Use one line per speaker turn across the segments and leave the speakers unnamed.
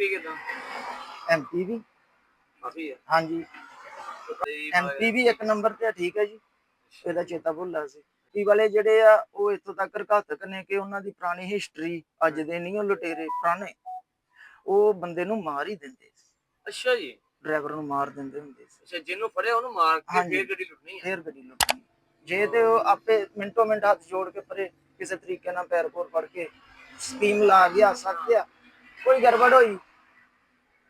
MP ਕਿਦਾਂ?
MP ਵੀ।
ਕਾਫੀ ਹੈ
ਹਾਂਜੀ। ਐਮਪੀ ਵੀ ਇੱਕ ਨੰਬਰ ਤੇ ਆ, ਠੀਕ ਹੈ ਜੀ। ਇਹਦਾ ਚੇਤਾ ਭੁੱਲਾ ਸੀ। ਐਮਪੀ ਵਾਲੇ ਜਿਹੜੇ ਆ ਉਹ ਇੱਥੋਂ ਤੱਕ ਘਾਤਕ ਨੇ ਕਿ ਉਹਨਾਂ ਦੀ ਪੁਰਾਣੀ ਹਿਸਟਰੀ ਅੱਜ ਦੇ ਨਹੀਂ ਉਹ ਲੁਟੇਰੇ ਪੁਰਾਣੇ। ਉਹ ਬੰਦੇ ਨੂੰ ਮਾਰ ਹੀ ਦਿੰਦੇ ਸੀ।
ਅੱਛਾ ਜੀ।
ਡਰਾਈਵਰ ਨੂੰ ਮਾਰ ਦਿੰਦੇ ਹੁੰਦੇ ਸੀ।
ਅੱਛਾ ਜਿਹਨੂੰ ਫੜਿਆ ਉਹਨੂੰ ਮਾਰ ਕੇ
ਹਾਂਜੀ।
ਫੇਰ ਗੱਡੀ ਲੁੱਟਣੀ ਹੈ
ਫੇਰ ਗੱਡੀ ਲੁੱਟਣੀ ਜੇ ਤੇ ਉਹ ਆਪੇ ਮਿੰਟੋ ਮਿੰਟ ਹੱਥ ਜੋੜ ਕੇ ਪਰੇ ਕਿਸੇ ਤਰੀਕੇ ਨਾਲ ਪੈਰ ਫੜ ਕੇ ਸਕੀਮ ਲਾ ਗਿਆ ਸੱਤਿਆ ਕੋਈ ਗੜਬੜ ਹੋਈ?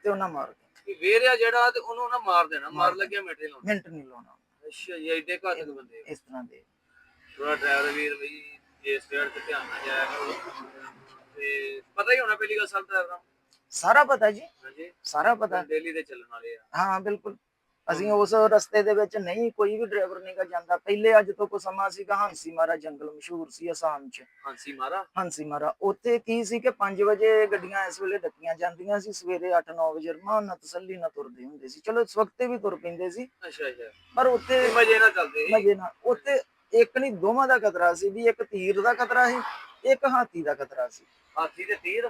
ਤੇ ਉਹਨਾਂ ਮਾਰ ਦਿੱਤਾ
ਕਿ ਵੇਰਿਆ ਜਿਹੜਾ ਤੇ ਉਹਨੂੰ ਨਾ ਮਾਰ ਦੇਣਾ ਮਾਰ ਲੱਗਿਆ ਮਿੰਟੇ ਲਾਉਣਾ।
ਮਿੰਟ ਨਹੀਂ ਲਾਉਣਾ।
ਅੱਛਾ ਜੀ ਐਡੇ ਘਾਤਕ ਬੰਦੇ
ਇਸ ਤਰ੍ਹਾਂ ਦੇ।
ਥੋੜਾ ਡਰਾਈਵਰ ਵੀਰ ਬਈ ਜੇ ਸਪੀਡ ਤੇ ਧਿਆਨ ਨਾਲ ਜਾਇਆ ਕਰੋ। ਤੇ ਪਤਾ ਹੀ ਹੋਣਾ ਪਹਿਲੀ ਗੱਲ ਸਭ ਨੂੰ
ਸਾਰਾ ਪਤਾ ਜੀ।
ਹਾਂਜੀ।
ਸਾਰਾ ਪਤਾ।
ਡੇਲੀ ਦੇ ਚੱਲਣ ਵਾਲੇ ਆ।
ਹਾਂ ਬਿਲਕੁਲ। ਅਸੀਂ ਉਸ ਰਸਤੇ ਦੇ ਵਿੱਚ ਨਹੀਂ ਕੋਈ ਵੀ ਡਰਾਈਵਰ ਨਹੀਂ ਗਾ ਜਾਂਦਾ। ਪਹਿਲੇ ਅੱਜ ਤੋਂ ਕੁਝ ਸਮਾਂ ਸੀਗਾ ਹਾਂਸੀ ਮਾਰਾ ਜੰਗਲ ਮਸ਼ਹੂਰ ਸੀ ਅਸਾਮ 'ਚ।
ਹਾਂਸੀ ਮਾਰਾ?
ਹਾਂਸੀ ਮਾਰਾ। ਉੱਥੇ ਕੀ ਸੀ ਕਿ 5 ਵਜੇ ਗੱਡੀਆਂ ਇਸ ਵੇਲੇ ਡੱਕੀਆਂ ਜਾਂਦੀਆਂ ਸੀ। ਸਵੇਰੇ 8-9 ਵਜੇ ਰਮਾਨ ਨਾਲ ਤਸੱਲੀ ਨਾਲ ਤੁਰਦੇ ਹੁੰਦੇ ਸੀ। ਚਲੋ ਇਸ ਵਕਤ ਵੀ ਤੁਰ ਪੈਂਦੇ ਸੀ।
ਅੱਛਾ ਅੱਛਾ।
ਪਰ ਉੱਥੇ
ਤੇ ਮਜੇ ਨਾਲ ਚੱਲਦੇ ਸੀ।
ਮਜੇ ਨਾਲ। ਉੱਥੇ ਇੱਕ ਨਹੀਂ ਦੋਵਾਂ ਦਾ ਖਤਰਾ ਸੀ ਵੀ ਇੱਕ ਤੀਰ ਦਾ ਖਤਰਾ ਸੀ ਇੱਕ ਹਾਥੀ ਦਾ ਖਤਰਾ ਸੀ।
ਹਾਥੀ ਦੇ ਤੀਰ?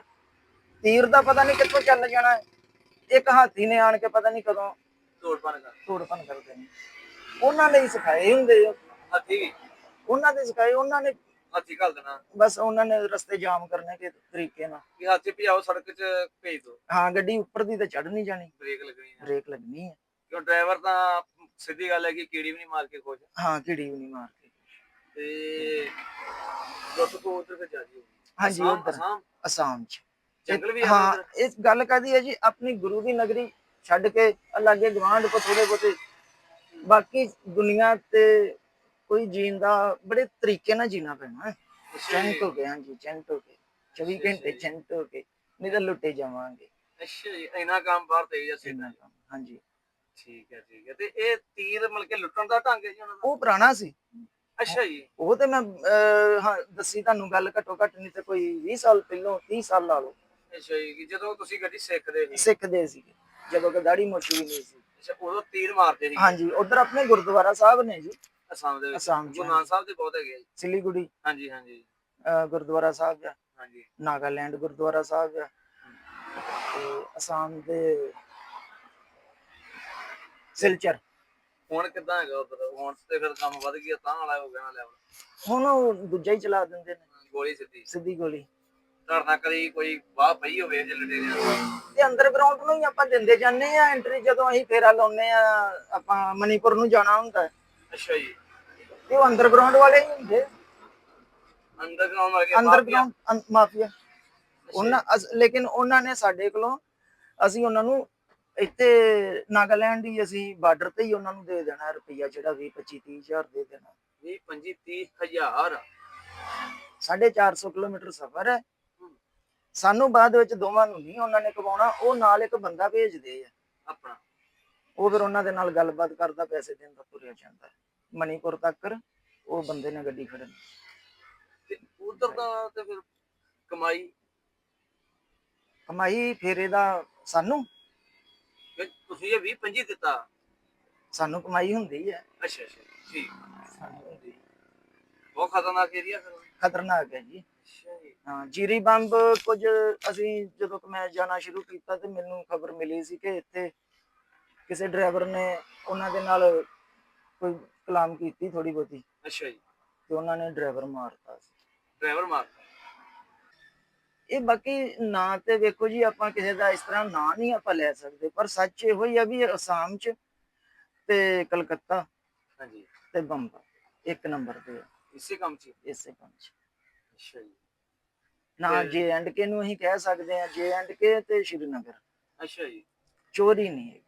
ਤੀਰ ਦਾ ਪਤਾ ਨਹੀਂ ਕਿੱਥੋਂ ਚੱਲ ਜਾਣਾ। ਇੱਕ ਹਾਥੀ ਨੇ ਆਣ ਕੇ ਪਤਾ ਨਹੀਂ ਕਦੋਂ
ਤੋੜ ਪਾਣ ਕਰ
ਤੋੜ ਭੰਨ ਕਰ ਦੇਣੀ ਉਹਨਾਂ ਨੇ ਹੀ ਸਿਖਾਏ ਹੁੰਦੇ ਆ।
ਹਾਥੀ
ਉਹਨਾਂ ਦੇ ਸਿਖਾਏ ਉਹਨਾਂ ਨੇ
ਹਾਥੀ ਘੱਲ ਦੇਣਾ।
ਬਸ ਉਹਨਾਂ ਨੇ ਰਸਤੇ ਜਾਮ ਕਰਨੇ ਕੇ ਤਰੀਕੇ ਨਾਲ।
ਕਿ ਹਾਥੀ ਭਜਾਓ ਸੜਕ 'ਚ ਭੇਜ ਦੋ।
ਹਾਂ ਗੱਡੀ ਉੱਪਰ ਦੀ ਤਾਂ ਚੜ ਨਹੀਂ ਜਾਣੀ।
ਬ੍ਰੇਕ ਲੱਗਣੀ ਹੈ
ਬ੍ਰੇਕ ਲੱਗਣੀ ਹੈ
ਕਿਉਂ ਡਰਾਈਵਰ ਤਾਂ ਸਿੱਧੀ ਗੱਲ ਹੈ ਕਿ ਕੀੜੀ ਵੀ ਨਹੀਂ ਮਾਰ ਕੇ ਖੁਸ਼
ਹਾਂ ਕਿਹੜੀ ਵੀ ਨਹੀਂ ਮਾਰ ਕੇ।
ਤੇ ਲੁੱਟ ਕੋ ਉਧਰ ਫਿਰ ਜਾ ਜੀ
ਹਾਂਜੀ ਉਧਰ।
ਅਸਾਮ?
ਚ।
ਜੰਗਲ ਵੀ
ਹਾਂ ਇਸ ਗੱਲ ਕਾਦੀ ਹੈ ਜੀ ਆਪਣੀ ਗੁਰੂ ਦੀ ਨਗਰੀ ਛੱਡ ਕੇ ਅਲਾਗੇ ਗਵਾਂਢ ਕੋ ਥੋੜੇ ਬੋਤੇ ਬਾਕੀ ਦੁਨੀਆ ਤੇ ਕੋਈ ਜੀਣ ਦਾ ਬੜੇ ਤਰੀਕੇ ਨਾਲ ਜੀਣਾ ਪੈਣਾ ਹੈ। ਚੈਂਟ ਹੋ ਕੇ ਹਾਂਜੀ ਚੈਂਟ ਹੋ ਕੇ 24 ਘੰਟੇ ਚੈਂਟ ਹੋ ਕੇ ਨਹੀਂ ਤਾਂ ਲੁੱਟੇ ਜਾਵਾਂਗੇ।
ਅੱਛਾ ਜੀ ਇੰਨਾ ਕੰਮ ਬਾਹਰ ਤੇ ਜਾਂ ਸਿੱਧਾ
ਇੰਨਾ ਕੰਮ ਹਾਂਜੀ।
ਠੀਕ ਹੈ ਠੀਕ ਹੈ। ਤੇ ਇਹ ਤੀਰ ਮਤਲਬ ਕਿ ਲੁੱਟਣ ਦਾ ਢੰਗ ਹੈ ਜੀ ਉਹਨਾਂ ਦਾ?
ਉਹ ਪੁਰਾਣਾ ਸੀ।
ਅੱਛਾ ਜੀ।
ਉਹ ਤੇ ਮੈਂ ਹਾਂ ਦੱਸੀ ਤੁਹਾਨੂੰ ਗੱਲ ਘੱਟੋ ਘੱਟ ਨਹੀਂ ਤੇ ਕੋਈ 20 ਸਾਲ ਪਹਿਲਾਂ 30 ਸਾਲ ਲਾ ਲਓ।
ਅੱਛਾ ਜੀ ਜਦੋਂ ਤੁਸੀਂ ਗੱਡੀ ਸਿੱਖਦੇ ਸੀ।
ਸਿੱਖਦੇ ਸੀ ਜਦੋਂ ਕਿ ਦਾੜੀ ਮੋਛੀ ਵੀ ਨਹੀਂ ਸੀ।
ਅੱਛਾ ਉਦੋਂ ਤੀਰ ਮਾਰਦੇ ਸੀ
ਹਾਂਜੀ ਉਧਰ ਆਪਣੇ ਗੁਰਦੁਆਰਾ ਸਾਹਿਬ ਨੇ ਜੀ।
ਅਸਾਮ ਦੇ ਵਿੱਚ।
ਅਸਾਮ ਚ
ਗੁਰੂ ਨਾਨਕ ਸਾਹਿਬ ਦੇ ਬਹੁਤ ਹੈਗੇ ਆ ਜੀ।
ਸਿਲੀਗੁੜੀ।
ਹਾਂਜੀ ਹਾਂਜੀ।
ਅਹ, ਗੁਰਦੁਆਰਾ ਸਾਹਿਬ ਆ।
ਹਾਂਜੀ।
ਨਾਗਾਲੈਂਡ ਗੁਰਦੁਆਰਾ ਸਾਹਿਬ ਆ। ਤੇ ਅਸਾਮ ਦੇ ਸਿਲਚਰ।
ਹੁਣ ਕਿੱਦਾਂ ਹੈਗਾ ਉਧਰ? ਹੁਣ ਤੇ ਫਿਰ ਕੰਮ ਵੱਧ ਗਿਆ ਤਾਂ ਵਾਲਾ ਹੋ ਗਿਆ ਨਾ ਲੈਵਲ
ਹੁਣ ਉਹ ਦੂਜਾ ਹੀ ਚਲਾ ਦਿੰਦੇ ਨੇ।
ਗੋਲੀ ਸਿੱਧੀ।
ਸਿੱਧੀ ਗੋਲੀ।
ਧਰਨਾ ਕਦੀ ਕੋਈ ਵਾਹ ਪਈ ਹੋਵੇ ਜੇ ਲਟੇਰਿਆਂ
ਤੇ ਅੰਡਰਗਰਾਉਂਡ ਨੂੰ ਹੀ ਆਪਾਂ ਦਿੰਦੇ ਜਾਂਦੇ ਆ ਐਂਟਰੀ ਜਦੋਂ ਅਸੀਂ ਫੇਰਾ ਲਾਉਨੇ ਆ ਆਪਾਂ ਮਨੀਪੁਰ ਨੂੰ ਜਾਣਾ ਹੁੰਦਾ। ਹੈ,
ਅੱਛਾ ਜੀ।
ਤੇ ਉਹ ਅੰਡਰਗਰਾਉਂਡ ਵਾਲੇ ਹੀ ਹੁੰਦੇ।
ਅੰਡਰਗਰਾਉਂਡ ਵਰਗੇ
ਅੰਡਰਗਰਾਉਂਡ ਮਾਫੀਆ। ਉਹਨਾਂ ਅਸ- ਲੇਕਿਨ ਉਹਨਾਂ ਨੇ ਸਾਡੇ ਕੋਲੋਂ ਅਸੀਂ ਉਹਨਾਂ ਨੂੰ ਇੱਥੇ ਨਾਗਾਲੈਂਡ ਹੀ ਅਸੀਂ ਬਾਰਡਰ ਤੇ ਹੀ ਉਹਨਾਂ ਨੂੰ ਦੇ ਦੇਣਾ ਰੁਪਈਆ ਜਿਹੜਾ 20 25 30 ਹਜ਼ਾਰ ਦੇ ਦੇਣਾ।
20 25 30 ਹਜ਼ਾਰ।
450 ਕਿਲੋਮੀਟਰ ਸਫ਼ਰ ਹੈ। ਸਾਨੂੰ ਬਾਅਦ ਵਿੱਚ ਦੋਵਾਂ ਨੂੰ ਨਹੀਂ ਉਹਨਾਂ ਨੇ ਕਵਾਉਣਾ ਉਹ ਨਾਲ ਇੱਕ ਬੰਦਾ ਭੇਜਦੇ ਆ
ਆਪਣਾ।
ਉਹ ਫਿਰ ਉਹਨਾਂ ਦੇ ਨਾਲ ਗੱਲਬਾਤ ਕਰਦਾ ਪੈਸੇ ਦੇਣ ਦਾ ਤੁਰਿਆ ਜਾਂਦਾ ਹੈ। ਮਣੀਪੁਰ ਤੱਕ ਉਹ ਬੰਦੇ ਨੇ ਗੱਡੀ ਖੜਨੀ
ਤੇ ਉਧਰ ਦਾ ਤੇ ਫਿਰ ਕਮਾਈ?
ਕਮਾਈ ਫੇਰੇ ਦਾ ਸਾਨੂੰ।
ਫਿਰ ਤੁਸੀਂ ਇਹ 20 25 ਦਿੱਤਾ।
ਸਾਨੂੰ ਕਮਾਈ ਹੁੰਦੀ ਹੈ
ਅੱਛਾ ਅੱਛਾ। ਠੀਕ।
ਸਾਨੂੰ ਹੁੰਦੀ ਹੈ।
ਬਹੁਤ ਖਤਰਨਾਕ ਏਰੀਆ ਫਿਰ।
ਖਤਰਨਾਕ ਹੈ ਜੀ। ਹਾਂ ਜੀਰੀ ਬੰਬ ਕੁਝ ਅਸੀਂ ਜਦੋਂ ਕਿ ਮੈਂ ਜਾਣਾ ਸ਼ੁਰੂ ਕੀਤਾ ਤੇ ਮੈਨੂੰ ਖਬਰ ਮਿਲੀ ਸੀ ਕਿ ਇੱਥੇ ਕਿਸੇ ਡਰਾਈਵਰ ਨੇ ਉਹਨਾਂ ਦੇ ਨਾਲ ਕੋਈ ਕਲਾਮ ਕੀਤੀ ਥੋੜੀ ਬਹੁਤੀ।
ਅੱਛਾ ਜੀ।
ਤੇ ਉਹਨਾਂ ਨੇ ਡਰਾਈਵਰ ਮਾਰਤਾ ਸੀ।
ਡਰਾਈਵਰ ਮਾਰ
ਇਹ ਬਾਕੀ ਨਾਂ ਤੇ ਵੇਖੋ ਜੀ ਆਪਾਂ ਕਿਸੇ ਦਾ ਇਸ ਤਰ੍ਹਾਂ ਨਾਂ ਨਹੀਂ ਆਪਾਂ ਲੈ ਸਕਦੇ ਪਰ ਸੱਚ ਇਹੋ ਹੀ ਆ ਵੀ ਅਸਾਮ 'ਚ ਤੇ ਕਲਕੱਤਾ
ਹਾਂਜੀ।
ਤੇ ਬੰਬਾ ਇੱਕ ਨੰਬਰ ਤੇ। ਆ
ਇਸੇ ਕੰਮ 'ਚ ਹੀ?
ਇਸੇ ਕੰਮ 'ਚ।
ਅੱਛਾ ਜੀ।
ਨਾ
ਤੇ-
ਜੇ ਐਂਡ ਕੇ ਨੂੰ ਅਸੀਂ ਕਹਿ ਸਕਦੇ ਆ ਜੇ ਐਂਡ ਕੇ ਤੇ ਸ਼੍ਰੀਨਗਰ।
ਅੱਛਾ ਜੀ।
ਚੋਰੀ ਨਹੀਂ ਹੈ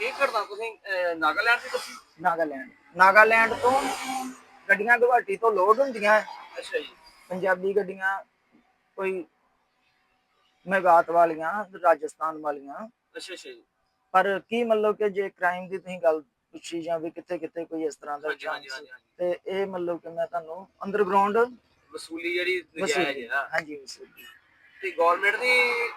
ਇਹ ਘਟਨਾ ਤੁਸੀਂ? ਅਹ, ਨਾਗਾਲੈਂਡ ਦੀ ਦੱਸੀ
ਨਾਗਾਲੈਂਡ। ਨਾਗਾਲੈਂਡ ਤੋਂ ਗੱਡੀਆਂ ਗੁਹਾਟੀ ਤੋਂ ਲੋਡ ਹੁੰਦੀਆਂ।
ਅੱਛਾ ਜੀ।
ਪੰਜਾਬੀ ਗੱਡੀਆਂ ਕੋਈ ਮੇਵਾਤ ਵਾਲੀਆਂ ਰਾਜਸਥਾਨ ਵਾਲੀਆਂ।
ਅੱਛਾ ਅੱਛਾ ਜੀ।
ਪਰ ਕੀ ਮਤਲਬ ਕਿ ਜੇ ਕ੍ਰਾਈਮ ਦੀ ਤੁਸੀਂ ਗੱਲ ਪੁੱਛੀ ਜਾਂ ਵੀ ਕਿੱਥੇ ਕਿੱਥੇ ਕੋਈ ਇਸ ਤਰ੍ਹਾਂ ਦਾ
ਹਾਂਜੀ ਹਾਂਜੀ
chance
ਹਾਂਜੀ ਹਾਂਜੀ।
ਤੇ ਇਹ ਮਤਲਬ ਕਿ ਮੈਂ ਤੁਹਾਨੂੰ ਅੰਡਰਗਰਾਉਂਡ
ਵਸੂਲੀ ਜਿਹੜੀ ਨਜਾਇਜ਼ ਹੈ
ਹਾਂਜੀ ਵਸੂਲੀ।
ਤੇ ਗਵਰਨਮੈਂਟ ਦੀ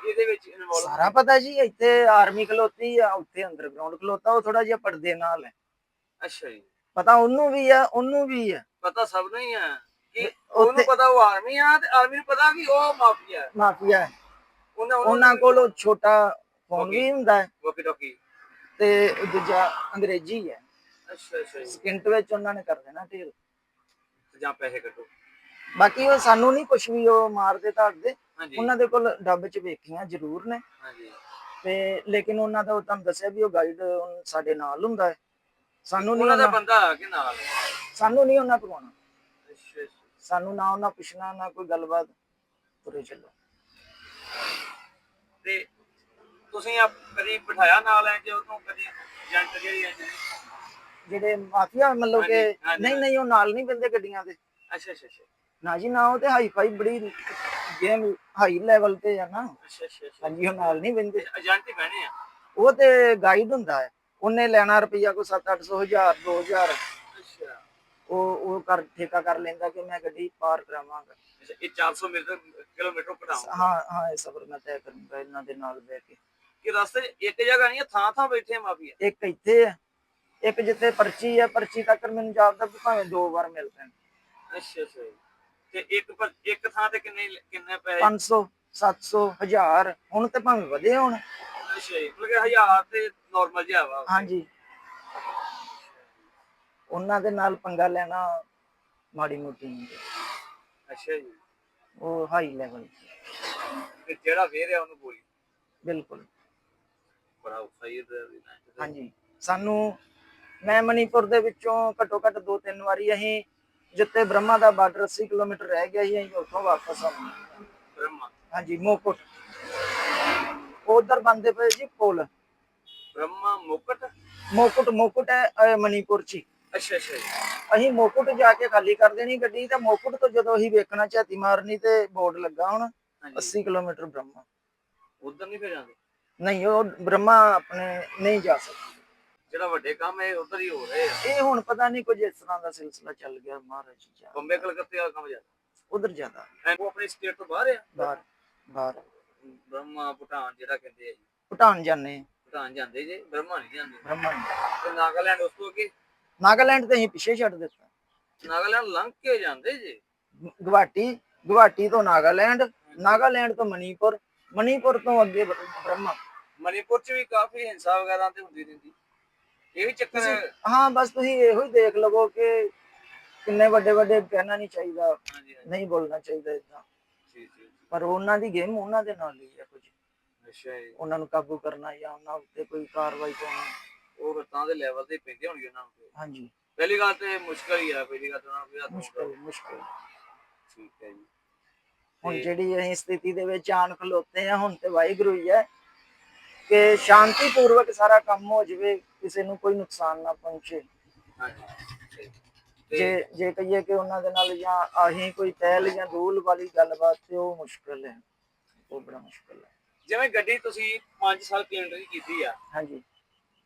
ਇਹਦੇ ਵਿੱਚ ਇਨਵੋਲਵ
ਸਾਰਾ ਪਤਾ ਜੀ ਇੱਥੇ ਆਰਮੀ ਖਲੋਤੀ ਆ ਉੱਥੇ ਅੰਡਰਗਰਾਉਂਡ ਖਲੋਤਾ ਉਹ ਥੋੜਾ ਜਿਹਾ ਪਰਦੇ ਨਾਲ ਹੈ।
ਅੱਛਾ ਜੀ।
ਪਤਾ ਉਹਨੂੰ ਵੀ ਆ ਉਹਨੂੰ ਵੀ ਆ।
ਪਤਾ ਸਭ ਨੂੰ ਹੀ ਆ ਕਿ
ਉੱਥੇ-
ਉਹਨੂੰ ਪਤਾ ਉਹ ਆਰਮੀ ਆ ਤੇ ਆਰਮੀ ਨੂੰ ਪਤਾ ਕਿ ਉਹ ਮਾਫੀਆ ਹੈ।
ਮਾਫੀਆ ਹੈ।
ਉਹਨਾਂ
ਉਹਨਾਂ ਕੋਲ ਉਹ ਛੋਟਾ ਫੋਨ ਵੀ ਹੁੰਦਾ ਹੈ।
ਵਾਕੀ ਟਾਕੀ
ਤੇ ਦੂਜਾ ਅੰਗਰੇਜ਼ੀ ਹੈ।
ਅੱਛਾ ਅੱਛਾ ਜੀ।
ਸਕਿੰਟ ਵਿੱਚ ਉਹਨਾਂ ਨੇ ਕਰ ਦੇਣਾ ਢੇਰ
ਤੇ ਜਾਂ ਪੈਸੇ ਕੱਟੋ
ਬਾਕੀ ਉਹ ਸਾਨੂੰ ਨਹੀਂ ਕੁਝ ਵੀ ਉਹ ਮਾਰਦੇ ਧਾੜਦੇ
ਹਾਂਜੀ।
ਉਹਨਾਂ ਦੇ ਕੋਲ ਡੱਬ ਚ ਵੇਖੀਆਂ ਜ਼ਰੂਰ ਨੇ।
ਹਾਂਜੀ।
ਤੇ ਲੇਕਿਨ ਉਹਨਾਂ ਦਾ ਉਹ ਤੁਹਾਨੂੰ ਦੱਸਿਆ ਵੀ ਉਹ ਗਾਈਡ ਸਾਡੇ ਨਾਲ ਹੁੰਦਾ ਹੈ। ਸਾਨੂੰ ਨਹੀਂ
ਉਹਨਾਂ ਦਾ
ਉਹਨਾਂ
ਬੰਦਾ ਆ ਕੇ ਨਾਲ
ਸਾਨੂੰ ਨਹੀਂ ਉਹਨਾਂ ਕਰਵਾਉਣਾ
ਅੱਛਾ ਅੱਛਾ।
ਸਾਨੂੰ ਨਾ ਉਹਨਾਂ ਪੁੱਛਣਾ ਨਾ ਕੋਈ ਗੱਲਬਾਤ। ਤੁਰੇ ਚੱਲੋ।
ਤੇ ਤੁਸੀਂ ਆਪ ਕਦੀ ਬਿਠਾਇਆ ਨਾਲ ਐ ਜੇ ਉਹਨੂੰ ਕਦੀ ਏਜੰਟ ਜਿਹੜੀ ਐ
ਜਿਹੜੇ ਮਾਫੀਆ ਮਤਲਬ ਕਿ
ਹਾਂਜੀ, ਹਾਂਜੀ,
ਨਹੀਂ ਨਹੀਂ ਉਹ ਨਾਲ ਨਹੀਂ ਬੰਦੇ ਗੱਡੀਆਂ ਦੇ।
ਅੱਛਾ ਅੱਛਾ ਅੱਛਾ।
ਨਾ ਜੀ ਨਾ ਉਹ ਤੇ ਹਾਈ ਫਾਈ ਬੜੀ ਗੇਮ ਹਾਈ ਲੈਵਲ ਤੇ ਆ ਨਾ।
ਅੱਛਾ ਅੱਛਾ ਅੱਛਾ।
ਹਾਂਜੀ ਉਹ ਨਾਲ ਨਹੀਂ ਬੰਦੇ
ਏਜੰਟ ਹੀ ਬਹਿਣੇ ਆ?
ਉਹ ਤੇ ਗਾਈਡ ਹੁੰਦਾ ਹੈ। ਉਹਨੇ ਲੈਣਾ ਰੁਪਈਆ ਕੋ 7-800 ਹਜ਼ਾਰ 2000
ਅੱਛਾ।
ਉਹ ਉਹ ਕਰ ਠੇਕਾ ਕਰ ਲੈਂਦਾ ਕਿ ਮੈਂ ਗੱਡੀ ਪਾਰ ਕਰਾਵਾਂਗਾ।
ਅੱਛਾ ਇਹ 400 ਮੀਟਰ ਕਿਲੋਮੀਟਰ ਘਟਾਉਂ
ਹਾਂ ਹਾਂ ਇਹ ਸਬਰ ਮੈਂ ਤੈਅ ਕਰੂੰਗਾ ਇਹਨਾਂ ਦੇ ਨਾਲ ਬਹਿ ਕੇ।
ਕਿ ਰਸਤੇ 'ਚ ਇੱਕ ਜਗ੍ਹਾ ਨਹੀਂ ਥਾਂ ਥਾਂ ਬੈਠੇ ਆ ਮਾਫੀਆ।
ਇੱਕ ਇੱਥੇ ਹੈ ਇੱਕ ਜਿੱਥੇ ਪਰਚੀ ਹੈ ਪਰਚੀ ਤੱਕ ਮੈਨੂੰ ਜਾਪਦਾ ਵੀ ਭਾਵੇਂ ਦੋ ਵਾਰ ਮਿਲ ਪੈਣ।
ਅੱਛਾ ਅੱਛਾ ਜੀ। ਤੇ ਇੱਕ ਪਰ ਇੱਕ ਥਾਂ ਤੇ ਕਿੰਨੇ ਕਿੰਨੇ ਪੈਸੇ?
500 700 1000 ਹੁਣ ਤੇ ਭਾਵੇਂ ਵਧੇ ਹੋਣ।
ਅੱਛਾ ਜੀ ਮਤਲਬ ਕਿ ਹਜ਼ਾਰ ਤੇ ਨਾਰਮਲ ਜਿਹਾ ਵਾ।
ਹਾਂਜੀ। ਉਹਨਾਂ ਦੇ ਨਾਲ ਪੰਗਾ ਲੈਣਾ ਮਾੜੀ ਮੋਟੀ ਨਹੀਂ।
ਅੱਛਾ ਜੀ।
ਉਹ ਹਾਈ ਲੈਵਲ
ਤੇ ਜਿਹੜਾ ਵੇਰ ਆ ਉਹਨੂੰ ਗੋਲੀ
ਬਿਲਕੁਲ।
ਬੜਾ ਔਖਾ ਹੀ ਨਾ।
ਹਾਂਜੀ। ਸਾਨੂੰ ਮੈਂ ਮਨੀਪੁਰ ਦੇ ਵਿੱਚੋਂ ਘੱਟੋ ਘੱਟ ਦੋ ਤਿੰਨ ਵਾਰੀ ਅਸੀਂ ਜਿੱਥੇ ਬ੍ਰਹਮਾ ਦਾ ਬਾਰਡਰ 80 ਕਿਲੋਮੀਟਰ ਰਹਿ ਗਿਆ ਸੀ ਅਸੀਂ ਉੱਥੋਂ ਵਾਪਸ ਆਉਂਦੇ
ਬ੍ਰਹਮਾ?
ਹਾਂਜੀ ਮੋਕੁਟ। ਉਧਰ ਬੰਦੇ ਪਏ ਜੀ ਪੁਲ।
ਬ੍ਰਹਮਾ ਮੁਕਟ?
ਮੋਕੁਟ ਮੋਕੁਟ ਹੈ ਅਹ, ਮਨੀਪੁਰ ਚ ਹੀ।
ਅੱਛਾ ਅੱਛਾ ਜੀ।
ਅਸੀਂ ਮੋਕੁਟ ਜਾ ਕੇ ਖਾਲੀ ਕਰ ਦੇਣੀ ਗੱਡੀ ਤੇ ਮੋਕੁਟ ਤੋਂ ਜਦੋਂ ਅਸੀਂ ਵੇਖਣਾ ਝਾਤੀ ਮਾਰਨੀ ਤੇ ਬੋਰਡ ਲੱਗਾ ਹੁਣ
ਹਾਂਜੀ।
80 ਕਿਲੋਮੀਟਰ ਬ੍ਰਹਮਾ।
ਉਧਰ ਨਹੀਂ ਫਿਰ ਜਾਂਦੇ?
ਨਹੀਂ ਉਹ ਬ੍ਰਹਮਾ ਆਪਣੇ ਨਹੀਂ ਜਾ ਸਕਦਾ।
ਜਿਹੜਾ ਵੱਡੇ ਕੰਮ ਹੈ ਉਧਰ ਹੀ ਹੋ ਰਹੇ ਆ।
ਇਹ ਹੁਣ ਪਤਾ ਨਹੀਂ ਕੁਝ ਇਸ ਤਰ੍ਹਾਂ ਦਾ ਸਿਲਸਿਲਾ ਚੱਲ ਗਿਆ ਮਹਾਰਾਜ ਜੀ ਜਾ।
ਬੰਬੇ ਕਲਕੱਤੇ ਵਾਲਾ ਕੰਮ ਜ਼ਿਆਦਾ।
ਉਧਰ ਜ਼ਿਆਦਾ।
ਐਂ ਉਹ ਆਪਣੀ ਸਟੇਟ ਤੋਂ ਬਾਹਰ ਆ?
ਬਾਹਰ ਬਾਹਰ।
ਬ੍ਰਹਮਾ ਭੂਟਾਨ ਜਿਹੜਾ ਕਹਿੰਦੇ ਆ ਜੀ।
ਭੂਟਾਨ ਜਾਂਦੇ
ਭੂਟਾਨ ਜਾਂਦੇ ਜੇ ਬ੍ਰਹਮਾ ਨਹੀਂ ਜਾਂਦੇ।
ਬ੍ਰਹਮਾ ਨਹੀਂ।
ਤੇ ਨਾਗਾਲੈਂਡ ਉਸ ਤੋਂ ਅੱਗੇ?
ਨਾਗਾਲੈਂਡ ਤੇ ਅਸੀਂ ਪਿੱਛੇ ਛੱਡ ਦਿੱਤਾ।
ਨਾਗਾਲੈਂਡ ਲੰਘ ਕੇ ਜਾਂਦੇ ਜੇ?
ਗੁਵਾਹਾਟੀ ਗੁਵਾਹਾਟੀ ਤੋਂ ਨਾਗਾਲੈਂਡ ਨਾਗਾਲੈਂਡ ਤੋਂ ਮਨੀਪੁਰ ਮਨੀਪੁਰ ਤੋਂ ਅੱਗੇ ਬ੍ਰ- ਬ੍ਰਹਮਾ।
ਮਨੀਪੁਰ ਚ ਵੀ ਕਾਫੀ ਹਿੰਸਾ ਵਗੈਰਾ ਤੇ ਹੁੰਦੀ ਰਹਿੰਦੀ। ਇਹ ਵੀ ਚੱਕਰ ਹੈ।
ਹਾਂ ਬਸ ਤੁਸੀਂ ਇਹੋ ਹੀ ਦੇਖ ਲਵੋ ਕਿ ਕਿੰਨੇ ਵੱਡੇ ਵੱਡੇ ਕਹਿਣਾ ਨਹੀਂ ਚਾਹੀਦਾ
ਹਾਂਜੀ ਹਾਂਜੀ।
ਨਹੀਂ ਬੋਲਣਾ ਚਾਹੀਦਾ ਇਦਾਂ
ਜੀ ਜੀ ਜੀ।
ਪਰ ਉਹਨਾਂ ਦੀ ਗੇਮ ਉਹਨਾਂ ਦੇ ਨਾਲ ਹੀ ਹੈ ਕੁਝ।
ਅੱਛਾ ਜੀ।
ਉਹਨਾਂ ਨੂੰ ਕਾਬੂ ਕਰਨਾ ਜਾਂ ਉਹਨਾਂ ਉੱਤੇ ਕੋਈ ਕਾਰਵਾਈ ਕਰਨੀ।
ਉਹ ਫਿਰ ਤਾਂ ਦੇ ਲੈਵਲ ਤੇ ਪੈਂਦੇ ਹੋਣਗੇ ਉਹਨਾਂ ਨੂੰ। ਤੇ।
ਹਾਂਜੀ।
ਪਹਿਲੀ ਗੱਲ ਤੇ ਮੁਸ਼ਕਲ ਹੀ ਆ ਪਹਿਲੀ ਗੱਲ ਤਾਂ ਉਹਨਾਂ ਨੂੰ ਵੀ ਹੱਥ
ਮੁਸ਼ਕਲ ਮੁਸ਼ਕਲ।
ਠੀਕ ਹੈ ਜੀ।
ਹੁਣ
ਤੇ-
ਜਿਹੜੀ ਅਸੀਂ ਸਥਿਤੀ ਦੇ ਵਿੱਚ ਆਣ ਖਲੋਤੇ ਆ ਹੁਣ ਤੇ ਵਾਹਿਗੁਰੂ ਹੀ ਹੈ। ਕਿ ਸ਼ਾਂਤੀਪੂਰਵਕ ਸਾਰਾ ਕੰਮ ਹੋ ਜਾਵੇ ਕਿਸੇ ਨੂੰ ਕੋਈ ਨੁਕਸਾਨ ਨਾ ਪਹੁੰਚੇ। ਜੇ ਜੇ ਕਹੀਏ ਕਿ ਉਹਨਾਂ ਦੇ ਨਾਲ ਜਾਂ ਆਹੀ ਕੋਈ ਤਹਿਲ ਜਾਂ ਦੂਲ ਵਾਲੀ ਗੱਲਬਾਤ ਤੇ ਉਹ ਮੁਸ਼ਕਲ ਹੈ। ਉਹ ਬੜਾ ਮੁਸ਼ਕਲ ਹੈ।
ਜਿਵੇਂ ਗੱਡੀ ਤੁਸੀਂ 5 ਸਾਲ ਕੈਲੰਡਰੀ ਕੀਤੀ ਆ।
ਹਾਂਜੀ।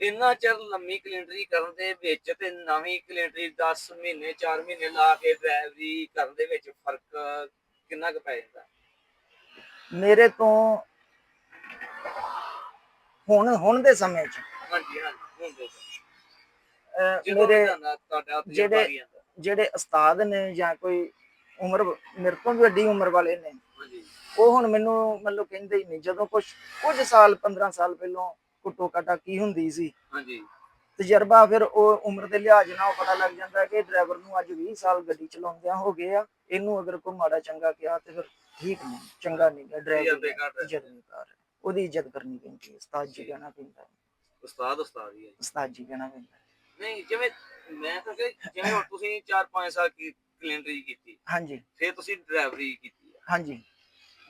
ਇੰਨਾ ਚਿਰ ਲੰਮੀ ਕੈਲੰਡਰੀ ਕਰਨ ਦੇ ਵਿੱਚ ਤੇ ਨਵੀਂ ਕੈਲੰਡਰੀ 10 ਮਹੀਨੇ 4 ਮਹੀਨੇ ਲਾ ਕੇ ਡਰਾਈਵਰੀ ਕਰਨ ਦੇ ਵਿੱਚ ਫ਼ਰਕ ਕਿੰਨਾ ਕੁ ਪੈ ਜਾਂਦਾ?
ਮੇਰੇ ਤੋਂ ਹੁਣ ਹੁਣ ਦੇ ਸਮੇਂ 'ਚ।
ਹਾਂਜੀ ਹਾਂਜੀ
ਅਹ, ਮੇਰੇ
ਤੁਹਾਡਾ
ਜਿਹੜੇ- ਉਸਤਾਦ ਨੇ ਜਾਂ ਕੋਈ ਉਮਰ ਮੇਰੇ ਤੋਂ ਵੀ ਵੱਡੀ ਉਮਰ ਵਾਲੇ ਨੇ
ਹਾਂਜੀ।
ਉਹ ਹੁਣ ਮੈਨੂੰ ਮਤਲਬ ਕਹਿੰਦੇ ਹੀ ਨਹੀਂ ਜਦੋਂ ਕੁਝ ਕੁਝ ਸਾਲ 15 ਸਾਲ ਪਹਿਲਾਂ ਕੁੱਟੋ ਕਾਟਾ ਕੀ ਹੁੰਦੀ ਸੀ
ਹਾਂਜੀ।
ਤਜਰਬਾ ਫਿਰ ਉਹ ਉਮਰ ਦੇ ਲਿਹਾਜ਼ ਨਾਲ ਉਹ ਪਤਾ ਲੱਗ ਜਾਂਦਾ ਕਿ ਡਰਾਈਵਰ ਨੂੰ ਅੱਜ 20 ਸਾਲ ਗੱਡੀ ਚਲਾਉਂਦਿਆਂ ਹੋ ਗਏ ਆ ਇਹਨੂੰ ਅਗਰ ਕੋਈ ਮਾੜਾ ਚੰਗਾ ਕਿਹਾ ਤੇ ਫਿਰ ਠੀਕ ਨਹੀਂ ਚੰਗਾ ਨਹੀਂ ਗਾ ਡਰਾਈਵਰ
ਤਜਰਬੇਕਾਰ ਹੈ।
ਉਹਦੀ ਇੱਜ਼ਤ ਕਰਨੀ ਪੈਂਦੀ ਹੈ ਉਸਤਾਦ ਜੀ ਕਹਿਣਾ ਪੈਂਦਾ ਹੈ।
ਉਸਤਾਦ ਉਸਤਾਦ ਹੀ ਹੈ।
ਉਸਤਾਦ ਜੀ ਕਹਿਣਾ ਪੈਂਦਾ ਹੈ।
ਨਹੀਂ ਜਿਵੇਂ ਮੈਂ ਤਾਂ ਕਿ ਜਿਵੇਂ ਹੁਣ ਤੁਸੀਂ 4-5 ਸਾਲ ਕੀ ਕੈਲੰਡਰੀ ਕੀਤੀ
ਹਾਂਜੀ।
ਫਿਰ ਤੁਸੀਂ ਡਰਾਈਵਰੀ ਕੀਤੀ ਆ
ਹਾਂਜੀ।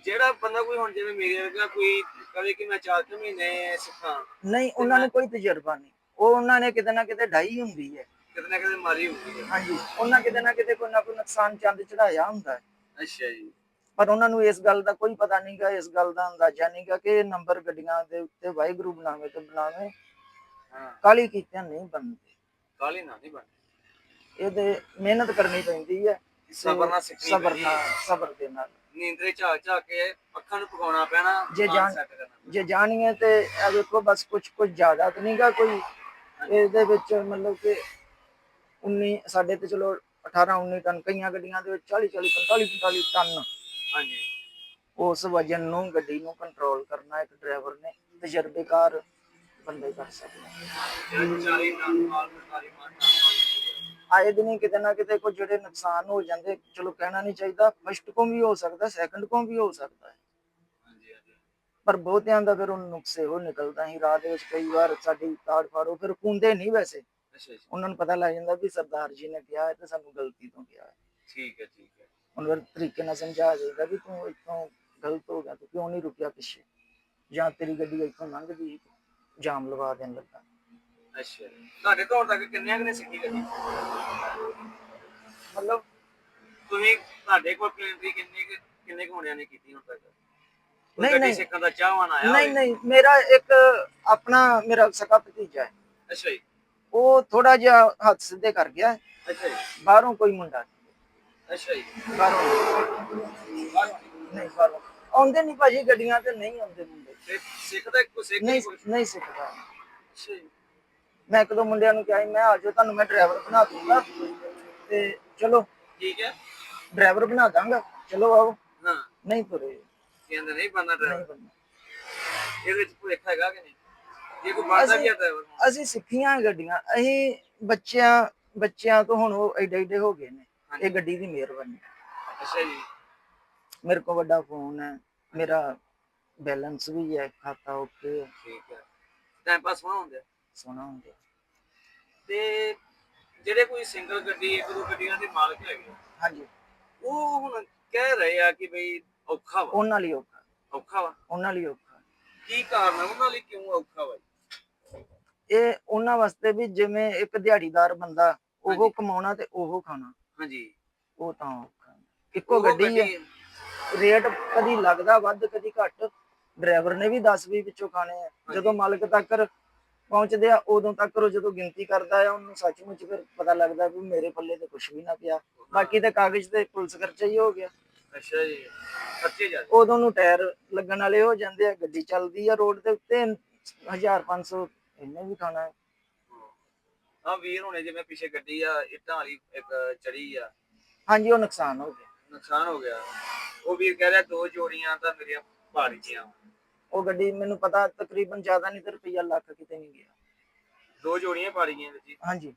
ਜਿਹੜਾ ਬੰਦਾ ਕੋਈ ਹੁਣ ਜਿਵੇਂ ਮੇਰੇ ਵਰਗਾ ਕੋਈ ਕਵੇ ਕਿ ਮੈਂ 4 ਮਹੀਨੇ ਸਿੱਖਾਂ
ਨਹੀਂ ਉਹਨਾਂ ਨੂੰ ਕੋਈ ਤਜਰਬਾ ਨਹੀਂ। ਉਹ ਉਹਨਾਂ ਨੇ ਕਿਤੇ ਨਾ ਕਿਤੇ ਢਾਈ ਹੁੰਦੀ ਹੈ।
ਕਿਤੇ ਨਾ ਕਿਤੇ ਮਾਰੀ ਹੁੰਦੀ ਹੈ।
ਹਾਂਜੀ। ਉਹਨਾਂ ਕਿਤੇ ਨਾ ਕਿਤੇ ਕੋਈ ਨਾ ਕੋਈ ਨੁਕਸਾਨ ਚੰਦ ਚੜਾਇਆ ਹੁੰਦਾ ਹੈ।
ਅੱਛਾ ਜੀ।
ਪਰ ਉਹਨਾਂ ਨੂੰ ਇਸ ਗੱਲ ਦਾ ਕੋਈ ਪਤਾ ਨਹੀਂਗਾ ਇਸ ਗੱਲ ਦਾ ਅੰਦਾਜ਼ਾ ਨਹੀਂਗਾ ਕਿ ਇਹ ਨੰਬਰ ਗੱਡੀਆਂ ਦੇ ਉੱਤੇ ਵਾਹਿਗੁਰੂ ਬਣਾਵੇ ਤੇ ਬਣਾਵੇ।
ਹਾਂ।
ਕਾਲੀ ਕੀਤਿਆਂ ਨਹੀਂ ਬਣਦੇ।
ਕਾਲੀ ਨਾ ਨਹੀਂ ਬਣ
ਇਹਦੇ ਮਿਹਨਤ ਕਰਨੀ ਪੈਂਦੀ ਹੈ
ਸਬਰ ਨਾਲ ਸਿੱਖਣੀ
ਸਬਰ ਨਾਲ। ਸਬਰ ਦੇ ਨਾਲ।
ਨੀਂਦਰੇ ਝਾਕ ਝਾਕ ਕੇ ਅੱਖਾਂ ਨੂੰ ਪਕਾਉਣਾ ਪੈਣਾ
ਜੇ ਜਾਣ-। ਜੇ ਜਾਣੀਏ ਤੇ ਇਹ ਵੇਖੋ ਬਸ ਕੁਝ ਕੁਝ ਜ਼ਿਆਦਾ ਤਾਂ ਨਹੀਂਗਾ ਕੋਈ। ਇਹਦੇ ਵਿੱਚ ਮਤਲਬ ਕਿ 19 ਸਾਡੇ ਤੇ ਚਲੋ 18 19 ਟਨ ਕਈਆਂ ਗੱਡੀਆਂ ਦੇ ਵਿੱਚ 40 40 45 45 ਟਨ।
ਹਾਂਜੀ।
ਉਸ ਵਜਨ ਨੂੰ ਗੱਡੀ ਨੂੰ ਕੰਟਰੋਲ ਕਰਨਾ ਇੱਕ ਡਰਾਈਵਰ ਨੇ ਤਜਰਬੇਕਾਰ ਬੰਦੇ ਕਰ ਸਕਦੇ ਆ।
ਜਿਹੜਾ 40 ਟਨ ਮਾਲ 45 ਮਾਲ।
ਆਏ ਦਿਨੀ ਕਿਤੇ ਨਾ ਕਿਤੇ ਕੋਈ ਜਿਹੜੇ ਨੁਕਸਾਨ ਹੋ ਜਾਂਦੇ ਚਲੋ ਕਹਿਣਾ ਨਹੀਂ ਚਾਹੀਦਾ ਫਸਟ ਕੋਮ ਵੀ ਹੋ ਸਕਦਾ ਸੈਕੰਡ ਕੋਮ ਵੀ ਹੋ ਸਕਦਾ ਹੈ। ਪਰ ਬਹੁਤਿਆਂ ਦਾ ਫਿਰ ਉਹ ਨੁਕਸੇ ਉਹ ਨਿਕਲਦਾ ਹੀ ਰਾਤ ਦੇ ਵਿੱਚ ਕਈ ਵਾਰ ਸਾਡੀ ਤਾੜ ਫਾੜੋ ਫਿਰ ਕੁੰਦੇ ਨਹੀਂ ਵੈਸੇ। ਉਹਨਾਂ ਨੂੰ ਪਤਾ ਲੱਗ ਜਾਂਦਾ ਵੀ ਸਰਦਾਰ ਜੀ ਨੇ ਕਿਹਾ ਹੈ ਤੇ ਸਾਨੂੰ ਗਲਤੀ ਤੋਂ ਕਿਹਾ ਹੈ।
ਠੀਕ ਹੈ ਠੀਕ ਹੈ।
ਹੁਣ ਫਿਰ ਤਰੀਕੇ ਨਾਲ ਸਮਝਾ ਦੇਗਾ ਵੀ ਤੂੰ ਇੱਥੋਂ ਗਲਤ ਹੋ ਗਿਆ ਤੂੰ ਕਿਉਂ ਨਹੀਂ ਰੁਕਿਆ ਪਿੱਛੇ ਜਾਂ ਤੇਰੀ ਗੱਡੀ ਇੱਥੋਂ ਲੰਘਦੀ ਜਾਮ ਲਵਾ ਦੇਣ ਲੱਗਾ
ਅੱਛਾ। ਤੁਹਾਡੇ ਤੋਂ ਤੱਕ ਕਿੰਨਿਆਂ ਕੁ ਨੇ ਸਿੱਖੀ ਗੱਡੀ
ਮਤਲਬ
ਤੁਸੀਂ ਤੁਹਾਡੇ ਕੋਲ ਕਲੀਨਰੀ ਕਿੰਨੇ ਕੁ- ਕਿੰਨੇ ਕੁ ਮੁੰਡਿਆਂ ਨੇ ਕੀਤੀ ਹੁਣ ਤੱਕ ਕੋਈ
ਨਹੀਂ,
ਗੱਡੀ
ਨਹੀਂ।
ਸਿੱਖਣ ਦਾ ਚਾਹਵਾਨ ਆਇਆ
ਨਹੀਂ
ਹੋਵੇ?
ਨਹੀਂ ਮੇਰਾ ਇੱਕ ਆਪਣਾ ਮੇਰਾ ਸਕਾ ਭਤੀਜਾ ਹੈ
ਅੱਛਾ ਜੀ
ਉਹ ਥੋੜਾ ਜਿਹਾ ਹੱਥ ਸਿੱਧੇ ਕਰ ਗਿਆ ਹੈ।
ਅੱਛਾ ਜੀ
ਬਾਹਰੋਂ ਕੋਈ ਮੁੰਡਾ ਨਹੀਂ।
ਅੱਛਾ ਜੀ।
ਬਾਹਰੋਂ। ਨਹੀਂ ਬਾਹਰੋਂ। ਆਉਂਦੇ ਨਹੀਂ ਭਾਜੀ ਗੱਡੀਆਂ ਤੇ ਨਹੀਂ ਆਉਂਦੇ ਮੁੰਡੇ।
ਤੇ ਸਿੱਖਦਾ ਕੋਈ ਸਿੱਖ
ਨਹੀਂ
ਕੋਈ?
ਨਹੀਂ ਸਿੱਖਦਾ।
ਅੱਛਾ ਜੀ।
ਮੈਂ ਇੱਕ ਦੋ ਮੁੰਡਿਆਂ ਨੂੰ ਕਿਹਾ ਸੀ, ਮੈਂ ਆ ਜਾਓ ਤੁਹਾਨੂੰ ਮੈਂ ਡਰਾਈਵਰ ਬਣਾ ਦੂੰਗਾ। ਤੇ ਚਲੋ
ਠੀਕ ਹੈ।
ਡਰਾਈਵਰ ਬਣਾ ਦਾਂਗਾ। ਚਲੋ ਆਓ।
ਹਾਂ।
ਨਹੀਂ ਤੁਰੇ।
ਕਹਿੰਦੇ ਨਹੀਂ ਬੰਦਾ ਡਰਾਈਵਰ। ਇਹਦੇ ਵਿੱਚ ਭੁਲੇਖਾ ਹੈਗਾ ਕਿ ਨਹੀਂ? ਜੇ ਕੋਈ ਬਣਦਾ ਵੀ ਹੈ ਡਰਾਈਵਰ
ਅਸੀਂ ਸਿੱਖੀਆਂ ਗੱਡੀਆਂ। ਅਸੀਂ ਬੱਚਿਆਂ ਬੱਚਿਆਂ ਤੋਂ ਹੁਣ ਉਹ ਐਡੇ ਐਡੇ ਹੋ ਗਏ ਨੇ। ਇਹ ਗੱਡੀ ਦੀ ਮਿਹਰਬਾਨੀ।
ਅੱਛਾ ਜੀ।
ਮੇਰੇ ਕੋਲ ਵੱਡਾ ਫੋਨ ਹੈ ਮੇਰਾ ਬੈਲੈਂਸ ਵੀ ਹੈ ਖਾਤਾ ਓਕੇ ਹੈ।
ਠੀਕ ਹੈ। ਟਾਈਮ ਪਾਸ ਹੋਣਾ ਹੁੰਦਾ।
ਸੋਹਣਾ ਹੁੰਦਾ
ਤੇ ਜਿਹੜੇ ਕੋਈ ਸਿੰਗਲ ਗੱਡੀ ਇੱਕ ਦੋ ਗੱਡੀਆਂ ਦੇ ਮਾਲਕ ਹੈਗੇ
ਹਾਂਜੀ।
ਉਹ ਹੁਣ ਕਹਿ ਰਹੇ ਆ ਕਿ ਬਈ ਔਖਾ ਵਾ।
ਉਹਨਾਂ ਲਈ ਔਖਾ।
ਔਖਾ ਵਾ?
ਉਹਨਾਂ ਲਈ ਔਖਾ।
ਕੀ ਕਾਰਨ ਹੈ ਉਹਨਾਂ ਲਈ ਕਿਉਂ ਔਖਾ ਵਾ?
ਇਹ ਉਹਨਾਂ ਵਾਸਤੇ ਵੀ ਜਿਵੇਂ ਇੱਕ ਦਿਹਾੜੀਦਾਰ ਬੰਦਾ ਉਹ। ਕਮਾਉਣਾ ਤੇ ਉਹ ਖਾਣਾ।
ਹਾਂਜੀ।
ਉਹ ਤਾਂ ਔਖਾ। ਇੱਕੋ
ਉਹ
ਗੱਡੀ ਹੈ ਰੇਟ ਕਦੀ ਲੱਗਦਾ ਵੱਧ ਕਦੀ ਘੱਟ। ਡਰਾਈਵਰ ਨੇ ਵੀ 10 20 ਵਿੱਚੋਂ ਖਾਣੇ ਆ। ਜਦੋਂ ਮਾਲਕ ਤੱਕ ਪਹੁੰਚਦੇ ਆ ਉਦੋਂ ਤੱਕ ਉਹ ਜਦੋਂ ਗਿਣਤੀ ਕਰਦਾ ਆ ਉਹਨੂੰ ਸੱਚਮੁੱਚ ਫਿਰ ਪਤਾ ਲੱਗਦਾ ਵੀ ਮੇਰੇ ਪੱਲੇ ਤੇ ਕੁਝ ਵੀ ਨਾ ਪਿਆ। ਬਾਕੀ ਤੇ ਕਾਗਜ਼ ਤੇ ਪੁਲਿਸ ਖਰਚਾ ਹੀ ਹੋ ਗਿਆ।
ਅੱਛਾ ਜੀ। ਖਰਚੇ ਜਾ
ਉਦੋਂ ਨੂੰ ਟਾਇਰ ਲੱਗਣ ਵਾਲੇ ਹੋ ਜਾਂਦੇ ਆ ਗੱਡੀ ਚੱਲਦੀ ਆ ਰੋਡ ਦੇ ਉੱਤੇ। 1500 ਇਹਨੇ ਵੀ ਖਾਣਾ। ਹੈ।
ਹਾਂ ਵੀਰ ਹੁਣੇ ਜਿਵੇਂ ਪਿੱਛੇ ਗੱਡੀ ਆ ਇੱਟਾਂ ਵਾਲੀ ਇੱਕ ਚੜੀ ਆ।
ਹਾਂਜੀ ਉਹ ਨੁਕਸਾਨ ਹੋ ਗਿਆ।
ਨੁਕਸਾਨ ਹੋ ਗਿਆ। ਉਹ ਵੀਰ ਕਹਿ ਰਿਹਾ ਦੋ ਜੋੜੀਆਂ ਤਾਂ ਮੇਰੀਆਂ ਭਾਰੀ ਜੀਆਂ
ਉਹ ਗੱਡੀ ਮੈਨੂੰ ਪਤਾ ਤਕਰੀਬਨ ਜ਼ਿਆਦਾ ਨਹੀਂ ਤੇ ਰੁਪਈਆ ਲੱਖ ਕਿਤੇ ਨਹੀਂ ਗਿਆ।
ਦੋ ਜੋੜੀਆਂ ਭਾਰੀ ਗਈਆਂ ਵਿੱਚ
ਹਾਂਜੀ।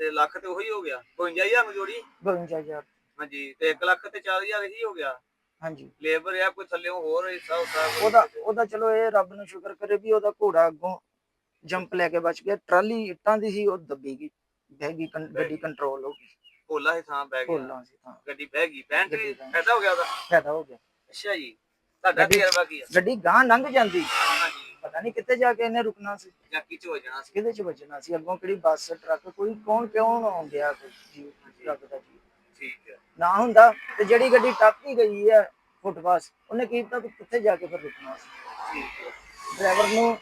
ਤੇ ਲੱਖ ਤੇ ਉਹੀ ਹੋ ਗਿਆ। 52000 ਨੂੰ ਜੋੜੀ?
52000
ਹਾਂਜੀ ਤੇ 1 ਲੱਖ ਤੇ 4000 ਹੀ ਹੋ ਗਿਆ।
ਹਾਂਜੀ।
ਲੇਬਰ ਆ ਕੋਈ ਥੱਲੇੋਂ ਹੋਰ ਹਿੱਸਾ ਕੋਈ
ਉਹਦਾ ਉਹਦਾ ਚਲੋ ਇਹ ਰੱਬ ਨੂੰ ਸ਼ੁਕਰ ਕਰੇ ਵੀ ਉਹਦਾ ਘੋੜਾ ਅੱਗੋਂ ਜੰਪ ਲੈ ਕੇ ਬਚ ਗਿਆ ਟਰਾਲੀ ਇੱਟਾਂ ਦੀ ਸੀ ਉਹ ਦੱਬੀ ਗਈ ਬਹਿ ਗਈ। ਕੰ- ਗੱਡੀ ਕੰਟਰੋਲ ਹੋ ਗਈ।
ਭੋਲਾ ਹੀ ਥਾਂ ਬਹਿ ਗਿਆ।
ਭੋਲਾਂ ਸੀ ਤਾਂ
ਗੱਡੀ ਬਹਿ ਗਈ ਬਹਿਣ
ਗੱਡੀ
ਤੇ
ਬਹਿ।
ਫਾਇਦਾ ਹੋ ਗਿਆ ਉਹਦਾ?
ਫਾਇਦਾ ਹੋ ਗਿਆ।
ਅੱਛਾ ਜੀ ਤੁਹਾਡਾ
ਗੱਡੀ-
ਤਜਰਬਾ ਕੀ ਆ?
ਗੱਡੀ ਗਾਂ ਲੰਘ ਜਾਂਦੀ।
ਹਾਂਜੀ।
ਪਤਾ ਨਹੀਂ ਕਿੱਥੇ ਜਾ ਕੇ ਇਹਨੇ ਰੁਕਣਾ ਸੀ।
ਜਾਂ ਕੀ ਚ ਹੋ ਜਾਣਾ ਸੀ।
ਕਿਹਦੇ ਚ ਵੱਜਣਾ ਸੀ? ਅੱਗੋਂ ਕਿਹੜੀ ਬੱਸ ਟਰੱਕ ਕੋਈ ਕੌਣ ਕਿਉਂ ਆਉਂਦਿਆ ਕੋਈ ਜੀ ਟਰੱਕ ਦਾ ਜੀ।
ਠੀਕ ਹੈ।
ਨਾ ਹੁੰਦਾ ਤੇ ਜਿਹੜੀ ਗੱਡੀ ਟੱਪ ਹੀ ਗਈ ਹੈ ਫੁੱਟਪਾਸ ਉਹਨੇ ਕੀ ਪਤਾ ਵੀ ਕਿੱਥੇ ਜਾ ਕੇ ਫਿਰ ਰੁਕਣਾ ਸੀ।
ਠੀਕ ਹੈ।
ਡਰਾਈਵਰ ਨੂੰ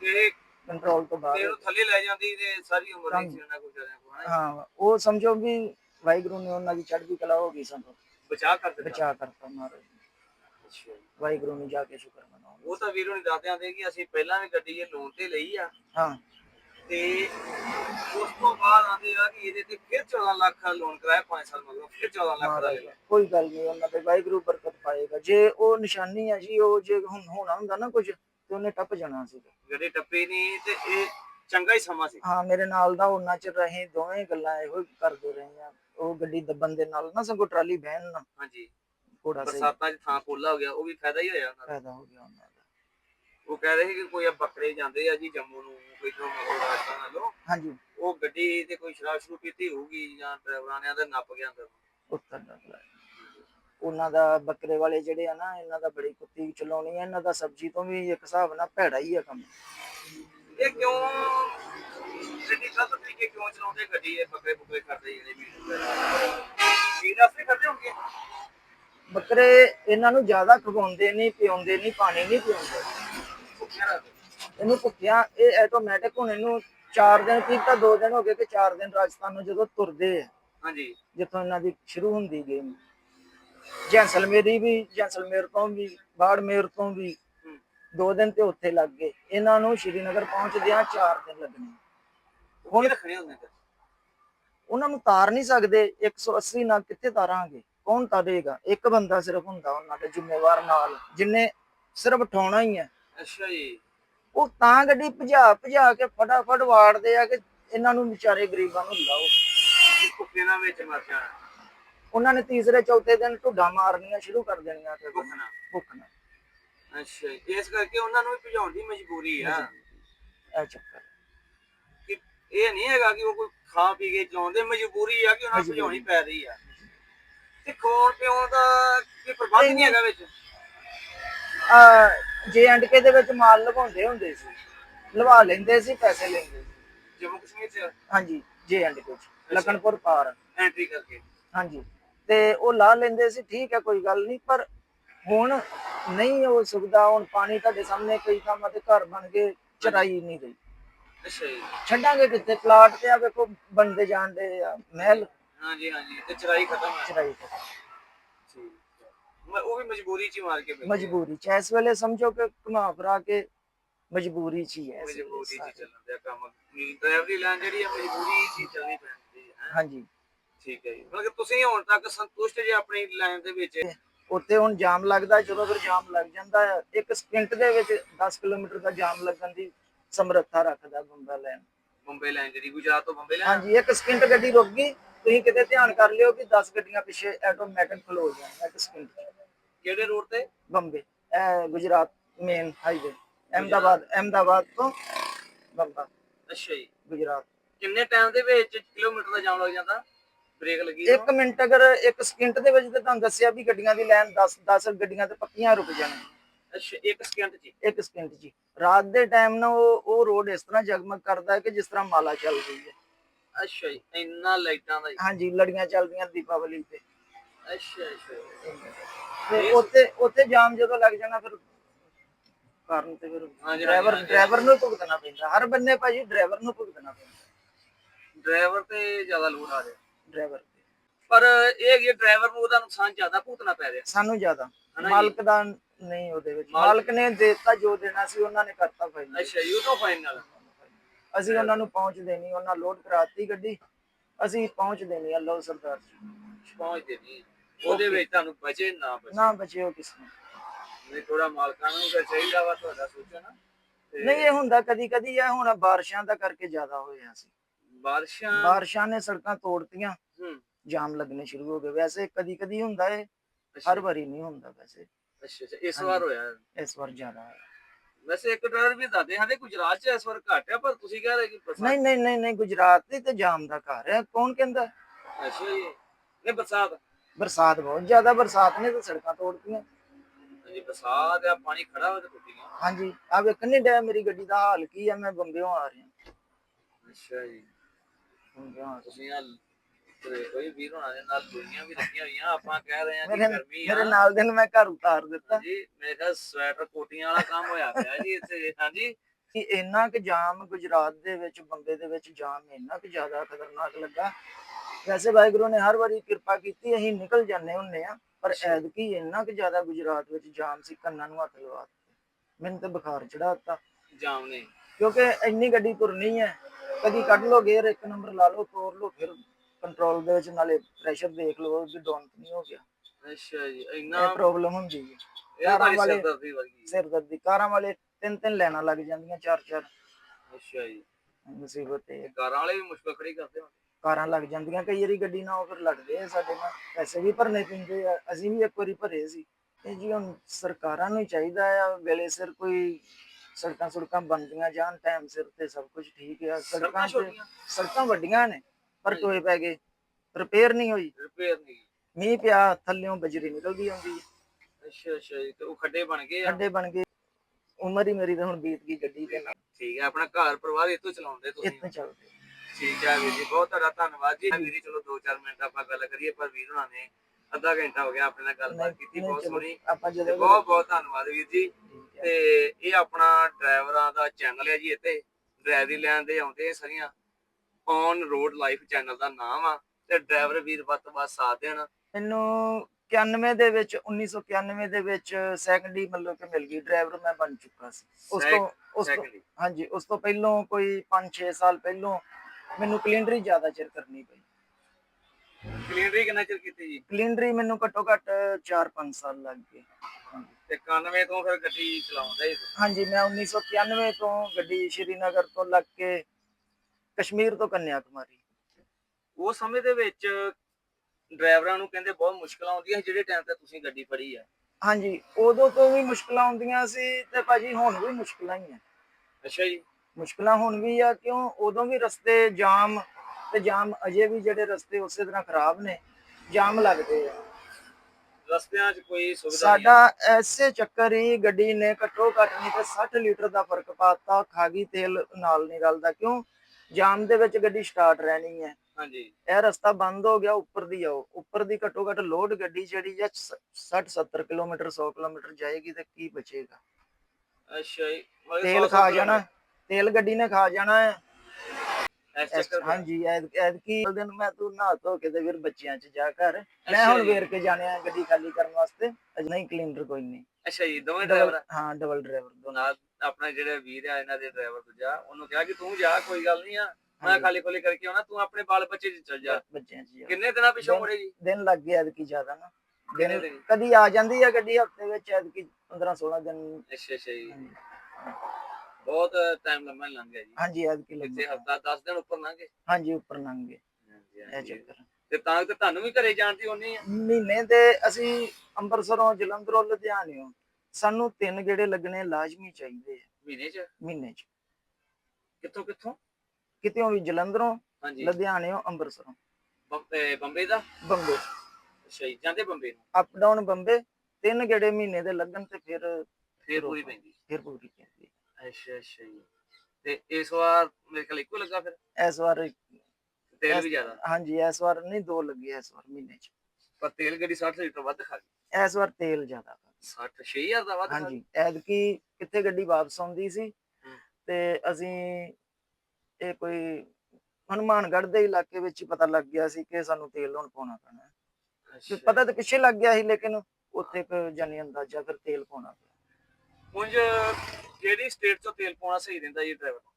ਤੇ
ਕੰਟਰੋਲ ਤੋਂ
ਤੇ
ਬਾਹਰ
ਉਹ ਥੱਲੇ ਲੈ ਜਾਂਦੀ ਤੇ ਸਾਰੀ ਉਮਰ ਉਹਨਾਂ ਕੋਲ ਵਿਚਾਰਿਆਂ ਕੋਲ ਹਨਾ
ਹਾਂ ਉਹ ਸਮਝੋ ਵੀ ਵਾਹਿਗੁਰੂ ਨੇ ਉਹਨਾਂ ਦੀ ਚੜ੍ਹਦੀ ਕਲਾ ਹੋ ਗਈ ਸਾਨੂੰ।
ਬਚਾ ਕਰ ਦਿੱਤਾ।
ਬਚਾ ਕਰਤਾ
ਜੀ।
ਵਾਹਿਗੁਰੂ ਨੂੰ ਜਾ ਕੇ ਸ਼ੁਕਰ ਮਨਾਓ।
ਉਹ ਤਾਂ ਵੀਰੋ ਨੇ ਦੱਸਦੇ ਆਂਦੇ ਕਿ ਅਸੀਂ ਪਹਿਲਾਂ ਵੀ ਗੱਡੀ ਇਹ ਲੋਨ ਤੇ ਲਈ ਆ।
ਹਾਂ।
ਤੇ ਉਸ ਤੋਂ ਬਾਅਦ ਆਂਦੇ ਆ ਕਿ ਇਹਦੇ ਤੇ ਫਿਰ 14 ਲੱਖ ਦਾ ਲੋਨ ਕਰਾਇਆ 5 ਸਾਲ ਮਗਰੋਂ ਫਿਰ 14 ਲੱਖ ਦਾ ਲਿਆ
ਕੋਈ ਗੱਲ ਨਹੀਂ ਉਹਨਾਂ ਤੇ ਵਾਹਿਗੁਰੂ ਬਰਕਤ ਪਾਏਗਾ। ਜੇ ਉਹ ਨਿਸ਼ਾਨੀ ਆ ਜੀ ਉਹ ਜੇ ਹੁਣ ਹੋਣਾ ਹੁੰਦਾ ਨਾ ਕੁਝ ਤੇ ਉਹਨੇ ਟੱਪ ਜਾਣਾ ਸੀ
ਗੱਡੀ ਟੱਪੀ ਨਹੀਂ ਤੇ ਇਹ ਚੰਗਾ ਹੀ ਸਮਾਂ ਸੀ।
ਹਾਂ ਮੇਰੇ ਨਾਲ ਦਾ ਉਹਨਾਂ ਚ ਰਹੇ ਦੋਵੇਂ ਗੱਲਾਂ ਇਹੋ ਕਰਦੇ ਰਹੇ ਆ। ਉਹ ਗੱਡੀ ਦੱਬਣ ਦੇ ਨਾਲ ਨਾ ਸਗੋਂ ਟਰਾਲੀ ਬਹਿਣ ਨਾ।
ਹਾਂਜੀ।
ਘੋੜਾ ਸਹੀ।
ਬਰਸਾਤਾਂ 'ਚ ਥਾਂ ਪੋਲਾ ਹੋ ਗਿਆ ਉਹ ਵੀ ਫਾਇਦਾ ਹੀ ਹੋਇਆ ਉਹਨਾਂ ਦਾ।
ਫਾਇਦਾ ਹੋ ਗਿਆ ਉਹਨਾਂ ਦਾ।
ਉਹ ਕਹਿ ਰਹੇ ਸੀ ਕਿ ਕੋਈ ਆ ਬੱਕਰੇ ਜਾਂਦੇ ਆ ਜੀ ਜੰਮੂ ਨੂੰ ਕੋਈ ਤੋਂ ਮਗਰ ਰਾਜਸਥਾਨ ਵੱਲੋਂ
ਹਾਂਜੀ।
ਉਹ ਗੱਡੀ ਤੇ ਕੋਈ ਸ਼ਰਾਬ ਸ਼ੁਰੂ ਪੀਤੀ ਹੋਊਗੀ ਜਾਂ ਡਰਾਈਵਰਾਂ ਨੇ ਆਂਦੇ ਨੱਪ ਗਿਆ ਅੰਦਰ
ਉੱਤਰ ਦਾ। ਉਹਨਾਂ ਦਾ ਬੱਕਰੇ ਵਾਲੇ ਜਿਹੜੇ ਆ ਨਾ ਇਹਨਾਂ ਦਾ ਬੜੀ ਕੁੱਤੀ ਚਲਾਉਣੀ ਆ ਇਹਨਾਂ ਦਾ ਸਬਜ਼ੀ ਤੋਂ ਵੀ ਇੱਕ ਹਿਸਾਬ ਨਾਲ ਭੈੜਾ ਹੀ ਆ ਕੰਮ।
ਇਹ ਕਿਉਂ ਗੱਡੀ ਗਲਤ ਤਰੀਕੇ ਕਿਉਂ ਚਲਾਉਂਦੇ ਗੱਡੀ ਇਹ ਬੱਕਰੇ ਬੁਕਰੇ ਕਰਦੇ ਜਿਹੜੇ ਵੀ ਵੀਰ ਆਪੇ ਕਰਦੇ ਹੋਣਗੇ?
ਬੱਕਰੇ ਇਹਨਾਂ ਨੂੰ ਜ਼ਿਆਦਾ ਖਵਾਉਂਦੇ ਨਹੀਂ ਪਿਆਉਂਦੇ ਨਹੀਂ ਪਾਣੀ ਨਹੀਂ
ਰੱਖਦੇ।
ਇਹਨੂੰ ਭੁੱਖਿਆ ਇਹ ਆਟੋਮੈਟਿਕ ਹੁਣ ਇਹਨੂੰ 4 ਦਿਨ ਕੀ ਤਾਂ 2 ਦਿਨ ਹੋ ਗਏ ਕਿ 4 ਦਿਨ ਰਾਜਸਥਾਨ ਨੂੰ ਜਦੋਂ ਤੁਰਦੇ ਆ।
ਹਾਂਜੀ।
ਜਿੱਥੋਂ ਇਹਨਾਂ ਦੀ ਸ਼ੁਰੂ ਹੁੰਦੀ ਗੇਮ ਜੈਸਲਮੇਰੀ ਵੀ ਜੈਸਲਮੇਰ ਤੋਂ ਵੀ ਬਾੜਮੇਰ ਤੋਂ ਵੀ। ਦੋ ਦਿਨ ਤੇ ਉੱਥੇ ਲੱਗ ਗਏ। ਇਹਨਾਂ ਨੂੰ ਸ਼੍ਰੀਨਗਰ ਪਹੁੰਚਦਿਆਂ 4 ਦਿਨ ਲੱਗਣੇ।
ਹੁਣ ਰੱਖਣੇ ਹੁੰਦੇ ਤੇ
ਉਹਨਾਂ ਨੂੰ ਤਾਰ ਨਹੀਂ ਸਕਦੇ 180 ਨਾਲ ਕਿੱਥੇ ਤਾਰਾਂਗੇ? ਕੌਣ ਤਾਰੇਗਾ? ਇੱਕ ਬੰਦਾ ਸਿਰਫ ਹੁੰਦਾ ਉਹਨਾਂ ਦਾ ਜ਼ਿੰਮੇਵਾਰ ਨਾਲ ਜਿੰਨੇ ਸਿਰਫ ਉਠਾਉਣਾ ਹੀ ਹੈ
ਅੱਛਾ ਜੀ।
ਉਹ ਤਾਂ ਗੱਡੀ ਭਜਾ ਭਜਾ ਕੇ ਫਟਾਫਟ ਵਾੜਦੇ ਆ ਕਿ ਇਹਨਾਂ ਨੂੰ ਵਿਚਾਰੇ ਗਰੀਬਾਂ ਨੂੰ ਲਾਓ।
ਭੁੱਖੇ ਨਾਲ ਵਿੱਚ ਮਰ ਜਾਣਾ
ਉਹਨਾਂ ਨੇ ਤੀਸਰੇ ਚੌਥੇ ਦਿਨ ਢੁੱਡਾ ਮਾਰਨੀਆਂ ਸ਼ੁਰੂ ਕਰ ਦੇਣੀਆਂ ਤੇ
ਭੁੱਖ ਨਾਲ
ਭੁੱਖ ਨਾਲ
ਅੱਛਾ ਇਸ ਕਰਕੇ ਉਹਨਾਂ ਨੂੰ ਵੀ ਭਜਾਉਣ ਦੀ ਮਜਬੂਰੀ ਆ।
ਇਹ ਚੱਕਰ
ਕਿ ਇਹ ਨਹੀਂ ਹੈਗਾ ਕਿ ਉਹ ਕੋਈ ਖਾ ਪੀ ਕੇ ਚਲਾਉਂਦੇ ਮਜਬੂਰੀ ਆ ਕਿ ਉਹਨਾਂ ਨੂੰ। ਭਜਾਉਣੀ ਪੈ ਰਹੀ ਆ। ਤੇ ਖਾਣ ਪਿਉਣ ਦਾ ਕੋਈ ਪ੍ਰਬੰਧ ਨਹੀਂ ਹੈਗਾ ਵਿੱਚ?
ਆ ਜੇ ਐਂਡ ਕੇ ਦੇ ਵਿੱਚ ਮਾਲ ਲਵਾਉਂਦੇ ਹੁੰਦੇ ਸੀ ਲਵਾ ਲੈਂਦੇ ਸੀ ਪੈਸੇ ਲੈਂਦੇ ਸੀ।
ਜੰਮੂ ਕਸ਼ਮੀਰ ਚ?
ਹਾਂਜੀ ਜੇ ਐਂਡ ਕੇ ਚ ਲਖਨਪੁਰ ਪਾਰ।
ਐਂਟਰੀ ਕਰਕੇ।
ਹਾਂਜੀ। ਤੇ ਉਹ ਲਾ ਲੈਂਦੇ ਸੀ ਠੀਕ ਹੈ ਕੋਈ ਗੱਲ ਨਹੀਂ ਪਰ ਹੁਣ ਨਹੀਂ ਉਹ ਸੁਵਿਧਾ ਹੁਣ ਪਾਣੀ ਤੁਹਾਡੇ ਸਾਹਮਣੇ ਕਈ ਥਾਵਾਂ ਤੇ ਘਰ ਬਣ ਗਏ ਚਰਾਈ ਨਹੀਂ
ਅੱਛਾ ਜੀ
ਛੱਡਾਂਗੇ ਕਿੱਥੇ ਪਲਾਟ ਤੇ ਆ ਵੇਖੋ ਬਣਦੇ ਜਾਂਦੇ ਆ ਮਹਿਲ
ਹਾਂਜੀ ਹਾਂਜੀ ਤੇ ਚਰਾਈ ਖਤਮ ਹੈ
ਚਰਾਈ ਤੇ
ਠੀਕ ਹੈ। ਮੈਂ ਉਹ ਵੀ ਮਜਬੂਰੀ ਚ ਹੀ ਮਾਰ ਕੇ ਬੈਠੇ।
ਮਜਬੂਰੀ ਚ ਹੈ। ਇਸ ਵੇਲੇ ਸਮਝੋ ਕਿ ਘੁਮਾ ਫਿਰਾ ਕੇ ਮਜਬੂਰੀ ਚ ਹੀ ਹੈ
ਮਜਬੂਰੀ ਚ। ਚੱਲਣ ਦਿਆ ਕੰਮ ਡਰਾਈਵਰੀ ਲਾਈਨ ਜਿਹੜੀ ਆ ਮਜਬੂਰੀ ਚ ਹੀ ਚੱਲਣੀ ਪੈਂਦੀ ਹੈ ਹੈਂ।
ਹਾਂਜੀ
ਠੀਕ ਹੈ ਜੀ। ਮਤਲਬ ਕਿ ਤੁਸੀਂ ਹੁਣ ਤੱਕ ਸੰਤੁਸ਼ਟ ਜੇ ਆਪਣੀ ਲਾਈਨ ਦੇ ਵਿੱਚ?
ਉੱਤੇ ਹੁਣ ਜਾਮ ਲੱਗਦਾ ਜਦੋਂ ਫਿਰ ਜਾਮ ਲੱਗ ਜਾਂਦਾ ਹੈ ਇੱਕ ਸਕਿੰਟ ਦੇ ਵਿੱਚ 10 ਕਿਲੋਮੀਟਰ ਦਾ ਜਾਮ ਲੱਗਣ ਦੀ ਸਮਰੱਥਾ ਰੱਖਦਾ ਬੰਦਾ ਲੈਣ
ਬੰਬੇ ਲਾਈਨ ਜਿਹੜੀ ਗੁਜਰਾਤ ਤੋਂ ਬੰਬੇ ਲਾਈਨ
ਹਾਂਜੀ ਇੱਕ ਸਕਿੰਟ ਗੱਡੀ ਰੁਕ ਗਈ ਤੁਸੀਂ ਕਿਤੇ ਧਿਆਨ ਕਰ ਲਿਓ ਕਿ 10 ਗੱਡੀਆਂ ਪਿੱਛੇ ਆਟੋਮੈਟਿਕ ਖਲੋ ਜਾਣ ਇੱਕ ਸਕਿੰਟ
ਕਿਹੜੇ ਰੋਡ ਤੇ?
ਬੰਬੇ ਇਹ ਗੁਜਰਾਤ ਮੇਨ ਹਾਈਵੇ ਅਹਿਮਦਾਬਾਦ ਅਹਿਮਦਾਬਾਦ ਤੋਂ ਬੰਬਾ।
ਅੱਛਾ ਜੀ।
ਗੁਜਰਾਤ।
ਕਿੰਨੇ ਟਾਈਮ ਦੇ ਵਿੱਚ ਕਿਲੋਮੀਟਰ ਦਾ ਜਾਮ ਲੱਗ ਜਾਂਦਾ? ਬ੍ਰੇਕ ਲੱਗੀ
ਇੱਕ ਮਿੰਟ ਅਗਰ ਇੱਕ ਸਕਿੰਟ ਦੇ ਵਿੱਚ ਤੇ ਤੁਹਾਨੂੰ ਦੱਸਿਆ ਵੀ ਗੱਡੀਆਂ ਦੀ ਲਾਈਨ 10 10 ਗੱਡੀਆਂ ਤੇ ਪੱਕੀਆਂ ਰੁਕ ਜਾਣਗੀਆਂ
ਅੱਛਾ ਇੱਕ ਸਕਿੰਟ ਚ
ਇੱਕ ਸਕਿੰਟ ਜੀ। ਰਾਤ ਦੇ ਟਾਈਮ ਨਾ ਉਹ ਉਹ ਰੋਡ ਇਸ ਤਰ੍ਹਾਂ ਜਗਮਗ ਕਰਦਾ ਹੈ ਕਿ ਜਿਸ ਤਰ੍ਹਾਂ ਮਾਲਾ ਚੱਲ ਰਹੀ ਹੈ।
ਅੱਛਾ ਜੀ ਇੰਨਾ ਲਾਈਟਾਂ ਦਾ ਜੀ।
ਹਾਂਜੀ ਲੜੀਆਂ ਚੱਲਦੀਆਂ ਦੀਪਾਵਲੀ ਤੇ।
ਅੱਛਾ ਅੱਛਾ
ਤੇ ਉੱਥੇ ਉੱਥੇ ਜਾਮ ਜਦੋਂ ਲੱਗ ਜਾਣਾ ਫਿਰ ਕਾਰਨ ਤੇ ਫਿਰ ਡਰਾਈਵਰ। ਡਰਾਈਵਰ ਨੂੰ ਭੁਗਤਣਾ ਪੈਂਦਾ। ਹਰ ਬੰਨੇ ਭਾਜੀ ਡਰਾਈਵਰ ਨੂੰ ਭੁਗਤਣਾ ਪੈਂਦਾ।
ਡਰਾਈਵਰ ਤੇ ਜ਼ਿਆਦਾ ਲੋਡ ਆ ਰਿਹਾ।
ਡਰਾਈਵਰ ਤੇ।
ਪਰ ਇਹ ਕਿ ਡਰਾਈਵਰ ਨੂੰ ਉਹਦਾ ਨੁਕਸਾਨ ਜ਼ਿਆਦਾ ਭੁਗਤਣਾ ਪੈ ਰਿਹਾ।
ਸਾਨੂੰ ਜ਼ਿਆਦਾ।
ਹਨਾ ਜੀ?
ਮਾਲਕ ਦਾ ਨਹੀਂ ਉਹਦੇ ਵਿੱਚ।
ਮਾਲਕ-
ਮਾਲਕ ਨੇ ਦੇਤਾ ਜੋ ਦੇਣਾ ਸੀ ਉਹਨਾਂ ਨੇ ਕਰਤਾ ਫਾਈਨਲ
ਅੱਛਾ ਜੀ ਉਹ ਤੋਂ ਫਾਈਨਲ
ਅਸੀਂ ਉਹਨਾਂ ਨੂੰ ਪਹੁੰਚ ਦੇਣੀ ਉਹਨਾਂ ਲੋਡ ਕਰਾਤੀ ਗੱਡੀ। ਅਸੀਂ ਪਹੁੰਚ ਦੇਣੀ ਆ ਲਓ ਸਰਦਾਰ ਜੀ।
ਪਹੁੰਚਦੇ ਨਹੀਂ ਉਹਦੇ ਵਿੱਚ ਤੁਹਾਨੂੰ ਬਚੇ ਨਾ ਬਚੇ।
ਨਾ ਬਚਿਓ ਕਿਸ ਨੂੰ।
ਨਹੀਂ ਥੋੜਾ ਮਾਲਕਾਂ ਨੂੰ ਫਿਰ ਚਾਹੀਦਾ ਵਾ ਤੁਹਾਡਾ ਸੋਚਣਾ। ਤੇ
ਨਹੀਂ ਇਹ ਹੁੰਦਾ ਕਦੀ ਕਦੀ ਇਹ ਹੁਣ ਬਾਰਿਸ਼ਾਂ ਦਾ ਕਰਕੇ ਜ਼ਿਆਦਾ ਹੋਇਆ ਸੀ
ਬਾਰਿਸ਼ਾਂ
ਬਾਰਿਸ਼ਾਂ ਨੇ ਸੜਕਾਂ ਤੋੜਤੀਆਂ
ਹੂੰ।
ਜਾਮ ਲੱਗਣੇ ਸ਼ੁਰੂ ਹੋ ਗਏ। ਵੈਸੇ ਕਦੀ ਕਦੀ ਹੁੰਦਾ ਹੈ ਹਰ ਵਾਰੀ ਨਹੀਂ ਹੁੰਦਾ ਵੈਸੇ।
ਅੱਛਾ ਅੱਛਾ ਇਸ ਵਾਰ ਹੋਇਆ।
ਇਸ ਵਾਰ ਜ਼ਿਆਦਾ ਹੈ
ਵੈਸੇ ਇੱਕ ਡਰਾਈਵਰ ਵੀ ਦੱਸਦੇ ਹਾਂ ਗੁਜਰਾਤ 'ਚ ਇਸ ਵਾਰ ਘੱਟ ਆ ਪਰ ਤੁਸੀਂ ਕਹਿ ਰਹੇ ਕਿ ਬਰਸਾਤ
ਨਹੀਂ ਨਹੀਂ ਨਹੀਂ ਨਹੀਂ ਗੁਜਰਾਤ ਦੀ ਤੇ ਜਾਮ ਦਾ ਘਰ ਹੈ। ਕੌਣ ਕਹਿੰਦਾ?
ਅੱਛਾ ਜੀ। ਨਹੀਂ ਬਰਸਾਤ।
ਬਰਸਾਤ ਬਹੁਤ ਜ਼ਿਆਦਾ ਬਰਸਾਤ ਨੇ ਤਾਂ ਸੜਕਾਂ ਤੋੜਤੀਆਂ।
ਜੀ ਬਰਸਾਤ ਆ ਪਾਣੀ ਖੜਾ ਹੋ ਤੇ ਟੁੱਟ ਗਿਆ।
ਹਾਂਜੀ ਆ ਵੇਖਣ ਨਹੀਂ ਡਿਆ ਮੇਰੀ ਗੱਡੀ ਦਾ ਹਾਲ ਕੀ ਹੈ ਮੈਂ ਬੰਬਿਓਂ ਆ ਰਿਹਾ।
ਅੱਛਾ ਜੀ। ਤੁਸੀਂ ਆ ਤੇ ਕੋਈ ਵੀਰ ਹੋਣਾ ਦੇ ਨਾਲ ਦੁਨੀਆਂ ਵੀ ਲੱਗੀਆਂ ਹੋਈਆਂ ਆਪਾਂ ਕਹਿ ਰਹੇ ਹਾਂ ਕਿ
ਮੇਰੇ
ਗਰਮੀ
ਮੇਰੇ
ਆ
ਨਾਲ ਦੇ ਨੂੰ ਮੈਂ ਘਰ ਉਤਾਰ ਦਿੱਤਾ।
ਜੀ ਮੇਰੇ ਖਿਆਲ ਸਵੈਟਰ ਕੋਟੀਆਂ ਵਾਲਾ ਕੰਮ ਹੋਇਆ ਪਿਆ ਜੀ ਇੱਥੇ ਹਾਂਜੀ।
ਕਿ ਇੰਨਾ ਕਿ ਜਾਮ ਗੁਜਰਾਤ ਦੇ ਵਿੱਚ ਬੰਬੇ ਦੇ ਵਿੱਚ ਜਾਮ ਇੰਨਾ ਕਿ ਜ਼ਿਆਦਾ ਖਤਰਨਾਕ ਲੱਗਾ। ਵੈਸੇ ਵਾਹਿਗੁਰੂ ਨੇ ਹਰ ਵਾਰੀ ਕਿਰਪਾ ਕੀਤੀ ਅਸੀਂ ਨਿਕਲ ਜਾਂਦੇ ਹੁੰਨੇ ਆ ਪਰ ਐਦਕੀ ਇੰਨਾ ਕਿ ਜ਼ਿਆਦਾ ਗੁਜਰਾਤ ਵਿੱਚ ਜਾਮ ਸੀ ਕੰਨਾਂ ਨੂੰ ਹੱਥ ਲਵਾ ਦਿੱਤੇ। ਮੈਨੂੰ ਤੇ ਬੁਖਾਰ ਚੜਾ ਦਿੱਤਾ।
ਜਾਮ ਨੇ
ਕਿਉਂਕਿ ਇੰਨੀ ਗੱਡੀ ਤੁਰਨੀ ਹੈ ਕਦੀ ਕੱਢ ਲੋ ਗੇਅਰ ਇੱਕ ਨੰਬਰ ਲਾ ਲਓ ਤੋੜ ਲਓ ਫਿਰ ਕੰਟਰੋਲ ਦੇ ਵਿੱਚ ਨਾਲੇ ਪ੍ਰੈਸ਼ਰ ਦੇਖ ਲਓ ਵੀ ਡਾਊਨ ਨਹੀਂ ਹੋ ਗਿਆ।
ਅੱਛਾ ਜੀ
ਇਹ
ਇੰਨਾ
ਪ੍ਰੋਬਲਮ ਹੁੰਦੀ ਹੈ।
ਇਹ ਤਾਂ
ਕਾਰਾਂ ਵਾਲੇ-
ਸਿਰਦਰਦੀ ਵਰਗੀ
ਸਿਰ ਦਰਦੀ ਕਾਰਾਂ ਵਾਲੇ ਤਿੰਨ ਤਿੰਨ ਲੈਣਾ ਲੱਗ ਜਾਂਦੀਆਂ ਚਾਰ ਚਾਰ।
ਅੱਛਾ ਜੀ।
ਮੁਸੀਬਤ ਇਹ ਹੈ।
ਕਾਰਾਂ ਵਾਲੇ ਵੀ ਮੁਸ਼ਕਲ ਖੜੀ ਕਰਦੇ ਹੋ
ਕਾਰਾਂ ਲੱਗ ਜਾਂਦੀਆਂ ਕਈ ਵਾਰੀ ਗੱਡੀ ਨਾਲ ਉਹ ਫਿਰ ਲੜਦੇ ਆ ਸਾਡੇ ਨਾਲ। ਪੈਸੇ ਵੀ ਭਰਨੇ ਪੈਂਦੇ ਆ ਅਸੀਂ ਵੀ ਇੱਕ ਵਾਰੀ ਭਰੇ ਸੀ। ਇਹ ਜੀ ਹੁਣ ਸਰਕਾਰਾਂ ਨੂੰ ਚਾਹੀਦਾ ਆ ਵੇਲੇ ਸਿਰ ਕੋਈ ਸੜਕਾਂ ਸੁੜਕਾਂ ਬਣਦੀਆਂ ਜਾਣ ਟਾਈਮ ਸਿਰ ਤੇ ਸਭ ਕੁਝ ਠੀਕ ਆ।
ਸੜਕਾਂ
ਸੜਕਾਂ ਤੇ ਸੜਕਾਂ ਵੱਡੀਆਂ ਨੇ ਪਰ ਟੋਏ ਪੈ ਗਏ ਰਿਪੇਅਰ ਨਹੀਂ ਹੋਈ।
ਰਿਪੇਅਰ ਨਹੀਂ
ਮੀਂਹ ਪਿਆ ਥੱਲਿਓਂ ਬਜਰੀ ਨਿਕਲਦੀ ਆਉਂਦੀ ਹੈ
ਅੱਛਾ ਅੱਛਾ ਜੀ ਤੇ ਉਹ ਖੱਡੇ ਬਣ ਗਏ ਆ?
ਖੱਡੇ ਬਣ ਗਏ। ਉਮਰ ਹੀ ਮੇਰੀ ਤਾਂ ਹੁਣ ਬੀਤ ਗਈ ਗੱਡੀ ਤੇ। ਨਾਲ
ਠੀਕ ਹੈ ਆਪਣਾ ਘਰ ਪਰਿਵਾਰ ਇੱਥੋਂ ਚਲਾਉਂਦੇ ਤੁਸੀਂ?
ਇੱਥੇ ਚੱਲਦੇ।
ਠੀਕ ਹੈ ਵੀਰ ਜੀ ਬਹੁਤ ਤੁਹਾਡਾ ਧੰਨਵਾਦ ਜੀ। ਵੀਰ ਜੀ ਚਲੋ 2-4 ਮਿੰਟ ਆਪਾਂ ਗੱਲ ਕਰੀਏ ਪਰ ਵੀਰ ਹੁਣਾਂ ਨੇ ਅੱਧਾ ਘੰਟਾ ਹੋ ਗਿਆ ਆਪਣੇ ਨਾਲ ਗੱਲਬਾਤ ਕੀਤੀ ਬਹੁਤ ਸੋਹਣੀ। ਬਹੁਤ ਬਹੁਤ ਧੰਨਵਾਦ ਵੀਰ ਜੀ।
ਹੈ।
ਤੇ ਇਹ ਆਪਣਾ ਡਰਾਈਵਰਾਂ ਦਾ ਚੈਨਲ ਹੈ ਜੀ ਇੱਥੇ ਡਰਾਈਵਰੀ ਲੈਣ ਦੇ ਆਉਂਦੇ ਆ ਸਾਰੀਆਂ ਔਨ ਰੋਡ ਲਾਈਫ ਚੈਨਲ ਦਾ ਨਾਮ ਆ ਤੇ ਡਰਾਈਵਰ ਵੀਰ ਵੱਧ ਤੋਂ ਵੱਧ ਸਾਥ ਦੇਣ।
ਮੈਨੂੰ 91 ਦੇ ਵਿੱਚ 1991 ਦੇ ਵਿੱਚ ਸੈਕੰਡ ਹੀ ਮਤਲਬ ਕਿ ਮਿਲ ਗਈ ਡਰਾਈਵਰ ਮੈਂ ਬਣ ਚੁੱਕਾ ਸੀ। ਉਸ ਤੋਂ ਉਸ ਤੋਂ ਹਾਂਜੀ ਉਸ ਤੋਂ ਪਹਿਲਾਂ ਕੋਈ 5-6 ਸਾਲ ਪਹਿਲਾਂ ਮੈਨੂੰ ਕੈਲੰਡਰੀ ਜ਼ਿਆਦਾ ਚਿਰ ਕਰਨੀ ਪਈ।
ਕਲੀਨਰੀ ਕਿੰਨਾ ਚਿਰ ਕੀਤੀ ਜੀ?
ਕਲੀਨਰੀ ਮੈਨੂੰ ਘੱਟੋ ਘੱਟ 4-5 ਸਾਲ ਲੱਗ ਗਏ।
ਤੇ 91 ਤੋਂ ਫਿਰ ਗੱਡੀ ਚਲਾਉਂਦਾ ਜੀ
ਹਾਂਜੀ ਮੈਂ 1993 ਤੋਂ ਗੱਡੀ ਸ਼੍ਰੀਨਗਰ ਤੋਂ ਲੱਗ ਕੇ ਕਸ਼ਮੀਰ ਤੋਂ ਕੰਨਿਆ ਕੁਮਾਰੀ
ਉਸ ਸਮੇਂ ਦੇ ਵਿੱਚ ਡਰਾਈਵਰਾਂ ਨੂੰ ਕਹਿੰਦੇ ਬਹੁਤ ਮੁਸ਼ਕਲਾਂ ਆਉਂਦੀਆਂ ਸੀ ਜਿਹੜੇ ਟਾਈਮ ਤੇ ਤੁਸੀਂ ਗੱਡੀ ਫੜੀ ਆ।
ਹਾਂਜੀ ਉਦੋਂ ਤੋਂ ਵੀ ਮੁਸ਼ਕਲਾਂ ਆਉਂਦੀਆਂ ਸੀ ਤੇ ਭਾਜੀ ਹੁਣ ਵੀ ਮੁਸ਼ਕਲਾਂ ਹੀ ਆ।
ਅੱਛਾ ਜੀ।
ਮੁਸ਼ਕਲਾਂ ਹੁਣ ਵੀ ਆ ਕਿਉਂ? ਉਦੋਂ ਵੀ ਰਸਤੇ ਜਾਮ ਤੇ ਜਾਮ ਅਜੇ ਵੀ ਜਿਹੜੇ ਰਸਤੇ ਉਸੇ ਤਰ੍ਹਾਂ ਖਰਾਬ ਨੇ ਜਾਮ ਲੱਗਦੇ ਆ।
ਰਸਤਿਆਂ 'ਚ ਕੋਈ ਸੁਵਿਧਾ ਨਹੀਂ
ਸਾਡਾ ਐਸੇ ਚੱਕਰ ਹੀ ਗੱਡੀ ਨੇ ਘੱਟੋ ਘੱਟ ਨਹੀਂ ਤੇ 60 ਲੀਟਰ ਦਾ ਫ਼ਰਕ ਪਾਤਾ ਖਾਗੀ ਤੇਲ ਨਾਲ ਨਹੀਂ ਰਲਦਾ। ਕਿਉਂ? ਜਾਮ ਦੇ ਵਿੱਚ ਗੱਡੀ ਸਟਾਰਟ ਰਹਿਣੀ ਹੈ।
ਹਾਂਜੀ।
ਇਹ ਰਸਤਾ ਬੰਦ ਹੋ ਗਿਆ ਉੱਪਰ ਦੀ ਆਓ। ਉੱਪਰ ਦੀ ਘੱਟੋ ਘੱਟ ਲੋਡ ਗੱਡੀ ਜਿਹੜੀ ਜਾਂ 60 70 ਕਿਲੋਮੀਟਰ 100 ਕਿਲੋਮੀਟਰ ਜਾਏਗੀ ਤੇ ਕੀ ਬਚੇਗਾ?
ਅੱਛਾ ਜੀ ਮਤਲਬ
ਤੇਲ
ਸੌ-
ਖਾ ਜਾਣਾ। ਤੇਲ ਗੱਡੀ ਨੇ ਖਾ ਜਾਣਾ ਹੈ
ਇਸ
ਐਸ-
ਚੱਕਰ ਵਿੱਚ।
ਹਾਂਜੀ ਐਦ ਐਦ ਕੀ ਦਿਨ ਮੈਂ ਤੂੰ ਨਹਾ ਧੋ ਕੇ ਤੇ ਫਿਰ ਬੱਚਿਆਂ ਚ ਜਾ ਕਰ ਮੈਂ ਹੁਣ। ਵੇਰ ਕੇ ਜਾਣਿਆ ਗੱਡੀ ਖਾਲੀ ਕਰਨ ਵਾਸਤੇ। ਅਜ ਨਹੀਂ ਕਲੀਨਰ ਕੋਈ ਨਹੀਂ।
ਅੱਛਾ ਜੀ ਦੋਵੇਂ ਡਰਾਈਵਰ
ਹਾਂ ਡਬਲ ਡਰਾਈਵਰ ਦੋਨੋਂ
ਆਪਣਾ ਜਿਹੜੇ ਵੀਰ ਆ ਇਹਨਾਂ ਦੇ ਡਰਾਈਵਰ ਦੂਜਾ ਉਹਨੂੰ ਕਿਹਾ ਕਿ ਤੂੰ ਜਾ ਕੋਈ ਗੱਲ ਨਹੀਂ ਆ। ਮੈਂ। ਖਾਲੀ ਖੋਲੀ ਕਰਕੇ ਆਉਣਾ ਤੂੰ ਆਪਣੇ ਬਾਲ ਬੱਚੇ 'ਚ ਚੱਲ ਜਾ।
ਬੱਚਿਆਂ ਚ ਜਾ।
ਕਿੰਨੇ ਦਿਨਾਂ ਪਿਛੋਂ ਮੁੜੇ ਜੀ
ਦਿਨ ਲੱਗ ਗਿਆ ਐਦ ਕੀ ਜ਼ਿਆਦਾ ਨਾ। ਦਿਨ ਕਦੀ ਆ ਜਾਂਦੀ ਹੈ ਗੱਡੀ ਹਫ਼ਤੇ ਵਿੱਚ ਐਦ ਕੀ 15 16 ਦਿਨ।
ਅੱਛਾ ਅੱਛਾ ਜੀ। ਬਹੁਤ ਟਾਈਮ ਲੰਮਾ ਲੰਘ ਗਿਆ ਜੀ।
ਹਾਂਜੀ ਕੀ
ਇੱਥੇ
ਲੰਘਿਆ।
ਹਫਤਾ 10 ਦਿਨ ਉੱਪਰ ਲੰਘ ਗਏ।
ਹਾਂਜੀ ਉੱਪਰ ਲੰਘ ਗਏ। ਇਹ। ਚੱਕਰ।
ਤੇ ਤਾਂ ਤੇ ਤੁਹਾਨੂੰ ਵੀ ਘਰੇ ਜਾਣ ਦੀ ਹੋਣੀ ਆ?
ਮਹੀਨੇ ਦੇ ਅਸੀਂ ਅੰਮ੍ਰਿਤਸਰੋਂ ਜਲੰਧਰੋਂ ਲੁਧਿਆਣਿਓਂ ਸਾਨੂੰ ਤਿੰਨ ਗੇੜੇ ਲੱਗਣੇ ਲਾਜ਼ਮੀ ਚਾਹੀਦੇ ਆ।
ਮਹੀਨੇ 'ਚ?
ਮਹੀਨੇ ਚ।
ਕਿੱਥੋਂ ਕਿੱਥੋਂ?
ਕਿਤੇੋਂ ਵੀ ਜਲੰਧਰੋਂ ਲੁਧਿਆਣਿਓਂ ਅੰਮ੍ਰਿਤਸਰੋਂ।
ਬੰਬੇ ਦਾ?
ਬੰਬੇ।
ਅੱਛਾ ਜੀ ਜਾਂਦੇ ਬੰਬੇ ਨੂੰ?
ਅਪ ਡਾਊਨ ਬੰਬੇ ਤਿੰਨ ਗੇੜੇ ਮਹੀਨੇ ਦੇ ਲੱਗਣ ਤੇ ਫਿਰ
ਫੇਰ ਪੂਰੀ ਪੈਂਦੀ।
ਫਿਰ ਪੂਰੀ ਪੈਂਦੀ।
ਅੱਛਾ ਅੱਛਾ ਜੀ। ਤੇ ਇਸ ਵਾਰ ਮੇਰੇ ਖਿਆਲ ਇੱਕੋ ਲੱਗਾ ਫਿਰ?
ਇਸ ਵਾਰ
ਤੇਲ ਵੀ ਜ਼ਿਆਦਾ?
ਹਾਂਜੀ ਇਸ ਵਾਰ ਨਹੀਂ ਦੋ ਲੱਗੇ ਇਸ ਵਾਰ ਮਹੀਨੇ ਚ।
ਪਰ ਤੇਲ ਗੱਡੀ 60 ਲੀਟਰ ਵੱਧ ਖਾ ਗਈ।
ਇਸ ਵਾਰ ਤੇਲ ਜ਼ਿਆਦਾ
60 6000 ਦਾ ਵੱਧ
ਹਾਂਜੀ ਐਤਕੀ ਕਿੱਥੇ ਗੱਡੀ ਵਾਪਸ ਆਉਂਦੀ ਸੀ। ਤੇ ਅਸੀਂ ਇਹ ਕੋਈ ਹਨੂਮਾਨਗੜ੍ਹ ਦੇ ਇਲਾਕੇ ਵਿੱਚ ਹੀ ਪਤਾ ਲੱਗ ਗਿਆ ਸੀ ਕਿ ਸਾਨੂੰ ਤੇਲ ਹੁਣ ਪਾਉਣਾ ਪੈਣਾ। ਪਤਾ ਤਾਂ ਪਿੱਛੇ ਲੱਗ ਗਿਆ ਸੀ ਲੇਕਿਨ ਉੱਥੇ ਇੱਕ ਜਾਨੀ ਅੰਦਾਜ਼ਾ ਫਿਰ ਤੇਲ ਪਾਉਣਾ ਪਿਆ।
ਉਂਝ ਕਿਹੜੀ ਸਟੇਟ ਚੋਂ ਤੇਲ ਪਾਉਣਾ ਸਹੀ ਰਹਿੰਦਾ ਜੀ ਡਰਾਈਵਰ ਨੂੰ?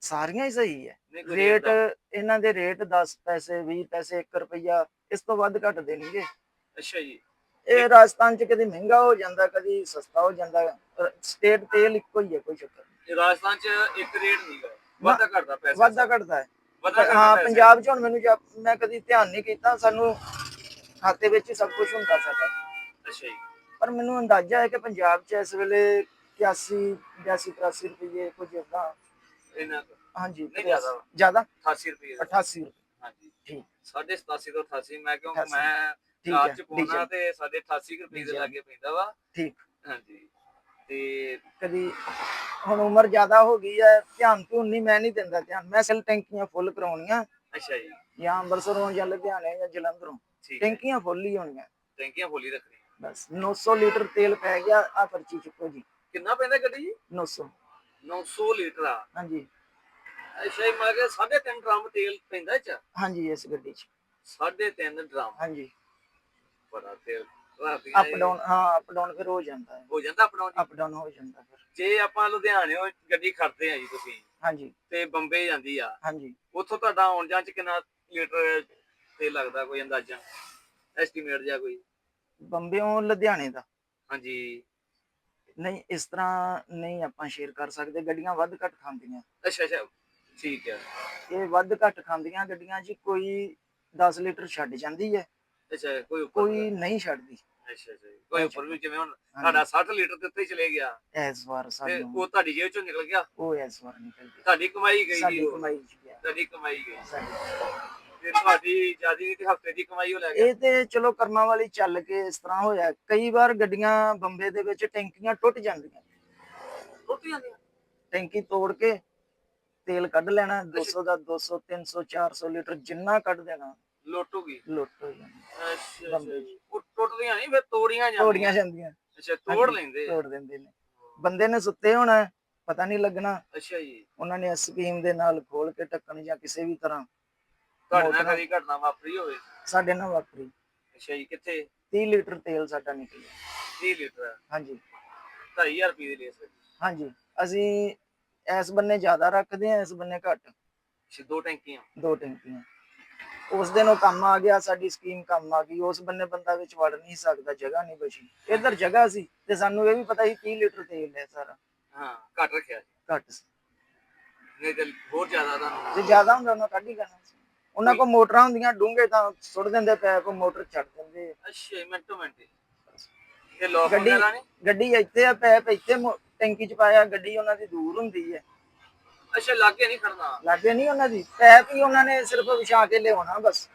ਸਾਰੀਆਂ ਹੀ ਸਹੀ ਹੈ।
ਨਹੀਂ ਕੋਈ
ਰੇਟ
ਦਾ-
ਇਹਨਾਂ ਦੇ ਰੇਟ 10 ਪੈਸੇ 20 ਪੈਸੇ 1 ਰੁਪਈਆ ਇਸ ਤੋਂ ਵੱਧ ਘੱਟ ਦੇਣਗੇ।
ਅੱਛਾ ਜੀ।
ਇਹ ਰਾਜਸਥਾਨ ਚ ਕਦੀ ਮਹਿੰਗਾ ਹੋ ਜਾਂਦਾ ਕਦੀ ਸਸਤਾ ਹੋ ਜਾਂਦਾ। ਸਟੇਟ ਤੇਲ ਇੱਕੋ ਹੀ ਹੈ ਕੋਈ ਚੱਕਰ ਨਹੀਂ।
ਇਹ ਰਾਜਸਥਾਨ ਚ ਇੱਕ ਰੇਟ ਨਹੀਂ ਗਾ। ਵਾਧਾ ਘਟਦਾ ਪੈਸਾ
ਵਾਧਾ ਘਟਦਾ ਹੈ।
ਵਾਧਾ ਘਟਦਾ
ਹਾਂ
ਪੈਸਾ।
ਪੰਜਾਬ ਚ ਹੁਣ ਮੈਨੂੰ ਜਾ- ਮੈਂ ਕਦੀ ਧਿਆਨ ਨਹੀਂ ਕੀਤਾ ਸਾਨੂੰ ਖਾਤੇ ਵਿੱਚ ਹੀ ਸਭ ਕੁਝ ਹੁੰਦਾ ਸਾਡਾ।
ਅੱਛਾ ਜੀ।
ਪਰ ਮੈਨੂੰ ਅੰਦਾਜ਼ਾ ਹੈ ਕਿ ਪੰਜਾਬ ਚ ਇਸ ਵੇਲੇ 81 82 83 ਰੁਪਏ ਕੁਝ ਏਦਾਂ।
ਇਹਨਾਂ ਕੁ।
ਹਾਂਜੀ
ਨਹੀਂ ਜ਼ਿਆਦਾ। ਵਾ।
ਜ਼ਿਆਦਾ
88 ਰੁਪਏ
88 ਰੁਪਏ।
ਹਾਂਜੀ।
ਠੀਕ।
87 ਤੋਂ 88 ਮੈਂ ਕਿਉਂਕਿ
88
ਮੈਂ
ਠੀਕ
ਕਾਰ
ਹੈ।
ਚ ਪਾਉਣਾ
ਡੀਜ਼ਲ।
ਤੇ ਸਾਡੇ 88 ਕੁ ਰੁਪਏ ਦੇ
ਡੀਜ਼ਲ।
ਲਾਗੇ ਪੈਂਦਾ ਵਾ।
ਠੀਕ।
ਹਾਂਜੀ। ਤੇ
ਕਦੀ ਹੁਣ ਉਮਰ ਜ਼ਿਆਦਾ ਹੋ ਗਈ ਹੈ ਧਿਆਨ ਨਹੀਂ ਮੈਂ ਨਹੀਂ ਦਿੰਦਾ ਧਿਆਨ। ਮੈਂ ਸਿਲ ਟੈਂਕੀਆਂ ਫੁੱਲ ਕਰਾਉਣੀਆਂ।
ਅੱਛਾ ਜੀ।
ਜਾਂ ਅੰਮ੍ਰਿਤਸਰੋਂ ਜਾਂ ਲੁਧਿਆਣੇ ਜਾਂ ਜਲੰਧਰੋਂ।
ਠੀਕ ਹੈ।
ਟੈਂਕੀਆਂ ਫੁੱਲ ਹੀ ਹੋਣੀਆਂ।
ਟੈਂਕੀਆਂ ਫੁੱਲੀ ਰੱਖਣੀ
ਬਸ। 900 ਲੀਟਰ ਤੇਲ ਪੈ ਗਿਆ ਆ ਪਰਚੀ ਚੁੱਕੋ ਜੀ।
ਕਿੰਨਾ ਪੈਂਦਾ ਗੱਡੀ ਜੀ?
900
900 ਲੀਟਰ ਆ।
ਹਾਂਜੀ।
ਅੱਛਾ ਜੀ ਮੈਂ ਕਿਹਾ 3.5 ਡਰਮ ਤੇਲ ਪੈਂਦਾ ਇਹ ਚ?
ਹਾਂਜੀ ਇਸ ਗੱਡੀ 'ਚ।
3.5 ਡਰਮ।
ਹਾਂਜੀ।
ਬੜਾ ਤੇਲ।
ਅਪ ਡਾਊਨ ਹਾਂ ਅਪ ਡਾਊਨ ਫਿਰ ਹੋ ਜਾਂਦਾ ਹੈ।
ਜਾਂਦਾ ਆਪਣਾ
ਅਪ ਡਾਊਨ ਹੋ ਜਾਂਦਾ ਫਿਰ।
ਜੇ ਆਪਾਂ ਲੁਧਿਆਣਿਓਂ ਗੱਡੀ ਖੜਦੇ ਆ ਜੀ ਤੁਸੀਂ
ਹਾਂਜੀ।
ਤੇ ਬੰਬੇ ਜਾਂਦੀ ਆ।
ਹਾਂਜੀ।
ਉੱਥੋਂ ਤੁਹਾਡਾ ਆਉਣ ਜਾਣ ਚ ਕਿੰਨਾ ਲੀਟਰ ਤੇਲ ਲੱਗਦਾ ਕੋਈ ਅੰਦਾਜ਼ਾ? ਐਸਟੀਮੇਟ ਜਾਂ ਕੋਈ?
ਬੰਬਿਓਂ ਲੁਧਿਆਣੇ ਦਾ।
ਹਾਂਜੀ।
ਨਹੀਂ ਇਸ ਤਰ੍ਹਾਂ ਨਹੀਂ ਆਪਾਂ ਸ਼ੇਅਰ ਕਰ ਸਕਦੇ। ਗੱਡੀਆਂ ਵੱਧ ਘੱਟ ਖਾਂਦੀਆਂ।
ਅੱਛਾ ਅੱਛਾ। ਠੀਕ ਹੈ।
ਇਹ ਵੱਧ ਘੱਟ ਖਾਂਦੀਆਂ ਗੱਡੀਆਂ ਜੀ ਕੋਈ 10 ਲੀਟਰ ਛੱਡ ਜਾਂਦੀ ਹੈ।
ਅੱਛਾ ਕੋਈ ਉੱਪਰ
ਕੋਈ ਨਹੀਂ ਛੱਡਦੀ।
ਅੱਛਾ ਅੱਛਾ ਜੀ। ਕੋਈ ਉੱਪਰ ਵੀ ਜਿਵੇਂ ਹੁਣ। ਤੁਹਾਡਾ 60 ਲੀਟਰ ਤੇ ਉੱਤੇ ਹੀ ਚਲੇ ਗਿਆ।
ਇਸ ਵਾਰ
ਤੇ
ਸਾਨੂੰ
ਉਹ ਤੁਹਾਡੀ ਜੇਬ ਚੋਂ ਨਿਕਲ ਗਿਆ?
ਉਹ ਇਸ ਵਾਰ ਨਿਕਲ ਗਿਆ।
ਤੁਹਾਡੀ ਕਮਾਈ ਗਈ ਜੀ
ਸਾਡੀ
ਉਹ।
ਕਮਾਈ ਚ ਗਿਆ
ਤੁਹਾਡੀ ਕਮਾਈ ਗਈ।
ਸਾਡੀ।
ਤੇ ਤੁਹਾਡੀ ਜਿਆਦੀ ਤੇ ਹਫ਼ਤੇ ਦੀ ਕਮਾਈ ਉਹ ਲੈ ਗਿਆ
ਇਹ ਤੇ ਚਲੋ ਕਰਮਾਂ ਵਾਲੀ ਚੱਲ ਕੇ ਇਸ ਤਰ੍ਹਾਂ ਹੋਇਆ। ਕਈ ਵਾਰ ਗੱਡੀਆਂ ਬੰਬੇ ਦੇ ਵਿੱਚ ਟੈਂਕੀਆਂ ਟੁੱਟ ਜਾਂਦੀਆਂ।
ਟੁੱਟ ਜਾਂਦੀਆਂ?
ਟੈਂਕੀ ਤੋੜ ਕੇ ਤੇਲ ਕੱਢ ਲੈਣਾ 200 ਦਾ 200 300 400 ਲੀਟਰ ਜਿੰਨਾ ਕੱਢ ਦੇਣਾ
ਲੁੱਟ ਹੋ ਗਈ।
ਲੁੱਟ ਹੋ ਜਾਂਦੀ
ਅੱਛਾ ਅੱਛਾ
ਬੰਬੇ
ਜੀ। ਉਹ ਟੁੱਟਦੀਆਂ ਨਹੀਂ ਫਿਰ ਤੋੜੀਆਂ ਜਾਂਦੀਆਂ।
ਤੋੜੀਆਂ ਜਾਂਦੀਆਂ।
ਅੱਛਾ ਤੋੜ
ਹਾਂਜੀ,
ਲੈਂਦੇ ਆ।
ਤੋੜ ਦਿੰਦੇ ਨੇ। ਬੰਦੇ ਨੇ ਸੁੱਤੇ ਹੋਣਾ ਪਤਾ ਨਹੀਂ ਲੱਗਣਾ।
ਅੱਛਾ ਜੀ।
ਉਹਨਾਂ ਨੇ ਸਕੀਮ ਦੇ ਨਾਲ ਖੋਲ ਕੇ ਢੱਕਣ ਜਾਂ ਕਿਸੇ ਵੀ ਤਰ੍ਹਾਂ।
ਤੁਹਾਡੇ ਨਾਲ ਕਦੀ ਘਟਨਾ ਵਾਪਰੀ ਹੋਵੇ?
ਸਾਡੇ ਨਾਲ ਵਾਪਰੀ।
ਅੱਛਾ ਜੀ ਕਿੱਥੇ?
30 ਲੀਟਰ ਤੇਲ ਸਾਡਾ ਨਿਕਲਿਆ।
30 ਲੀਟਰ?
ਹਾਂਜੀ।
2500 ਰੁਪਏ ਦੀ ਲੇਸ
ਹਾਂਜੀ। ਅਸੀਂ ਇਸ ਬੰਨੇ ਜ਼ਿਆਦਾ ਰੱਖਦੇ ਹਾਂ ਇਸ ਬੰਨੇ ਘੱਟ।
ਅੱਛਾ ਦੋ ਟੈਂਕੀਆਂ?
ਦੋ ਟੈਂਕੀਆਂ। ਉਸ ਦਿਨ ਉਹ ਕੰਮ ਆ ਗਿਆ ਸਾਡੀ ਸਕੀਮ ਕੰਮ ਆ ਗਈ। ਉਸ ਬੰਨੇ ਬੰਦਾ ਵਿੱਚ ਵੜ ਨਹੀਂ ਸਕਦਾ ਜਗ੍ਹਾ ਨਹੀਂ ਬਚੀ। ਇੱਧਰ ਜਗ੍ਹਾ ਸੀ ਤੇ ਸਾਨੂੰ ਇਹ ਵੀ ਪਤਾ ਸੀ 30 ਲੀਟਰ ਤੇਲ ਹੈ ਸਾਰਾ।
ਹਾਂ ਘੱਟ ਰੱਖਿਆ।
ਘੱਟ ਸੀ।
ਨਹੀਂ ਤੇ ਹੋਰ ਜ਼ਿਆਦਾ ਤੁਹਾਨੂੰ
ਜੇ ਜ਼ਿਆਦਾ ਹੁੰਦਾ ਉਹਨਾਂ ਕੱਢ ਹੀ ਕਰਨਾ ਸੀ। ਉਹਨਾਂ ਕੋਲ ਮੋਟਰਾਂ ਹੁੰਦੀਆਂ ਡੂੰਘੇ ਤਾਂ ਸੁੱਟ ਦਿੰਦੇ ਪੈਪ ਮੋਟਰ ਛੱਡ ਦਿੰਦੇ
ਅੱਛਾ ਮਿੰਟੋ ਮਿੰਟ। ਤੇ ਲੋਕ
ਗੱਡੀ ਗੱਡੀ ਇੱਥੇ ਆ ਪੈਪ ਇੱਥੇ ਟੈਂਕੀ ਚ ਪਾਇਆ ਗੱਡੀ ਉਹਨਾਂ ਦੀ ਦੂਰ ਹੁੰਦੀ ਹੈ
ਅੱਛਾ ਲਾਗੇ ਨਹੀਂ ਖੜਨਾ?
ਲਾਗੇ ਨਹੀਂ ਉਹਨਾਂ ਦੀ ਪੈਪ ਹੀ ਉਹਨਾਂ ਨੇ ਸਿਰਫ ਵਿਛਾ ਕੇ ਲਿਆਉਣਾ ਬਸ।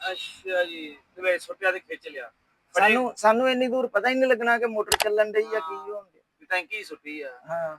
ਅੱਛਾ ਜੀ ਤੇ ਵੇ ਸੁੱਟਿਆ ਤੇ ਖਿੱਚ ਲਿਆ।
ਸਾਨੂੰ ਸਾਨੂੰ ਇੰਨੀ ਦੂਰ ਪਤਾ ਹੀ ਨਹੀਂ ਲੱਗਣਾ ਕਿ ਮੋਟਰ ਚੱਲਣ ਡਈ ਆ ਕੀ ਹੋਣ
ਟੈਂਕੀ ਸੁੱਟੀ ਆ।
ਹਾਂ।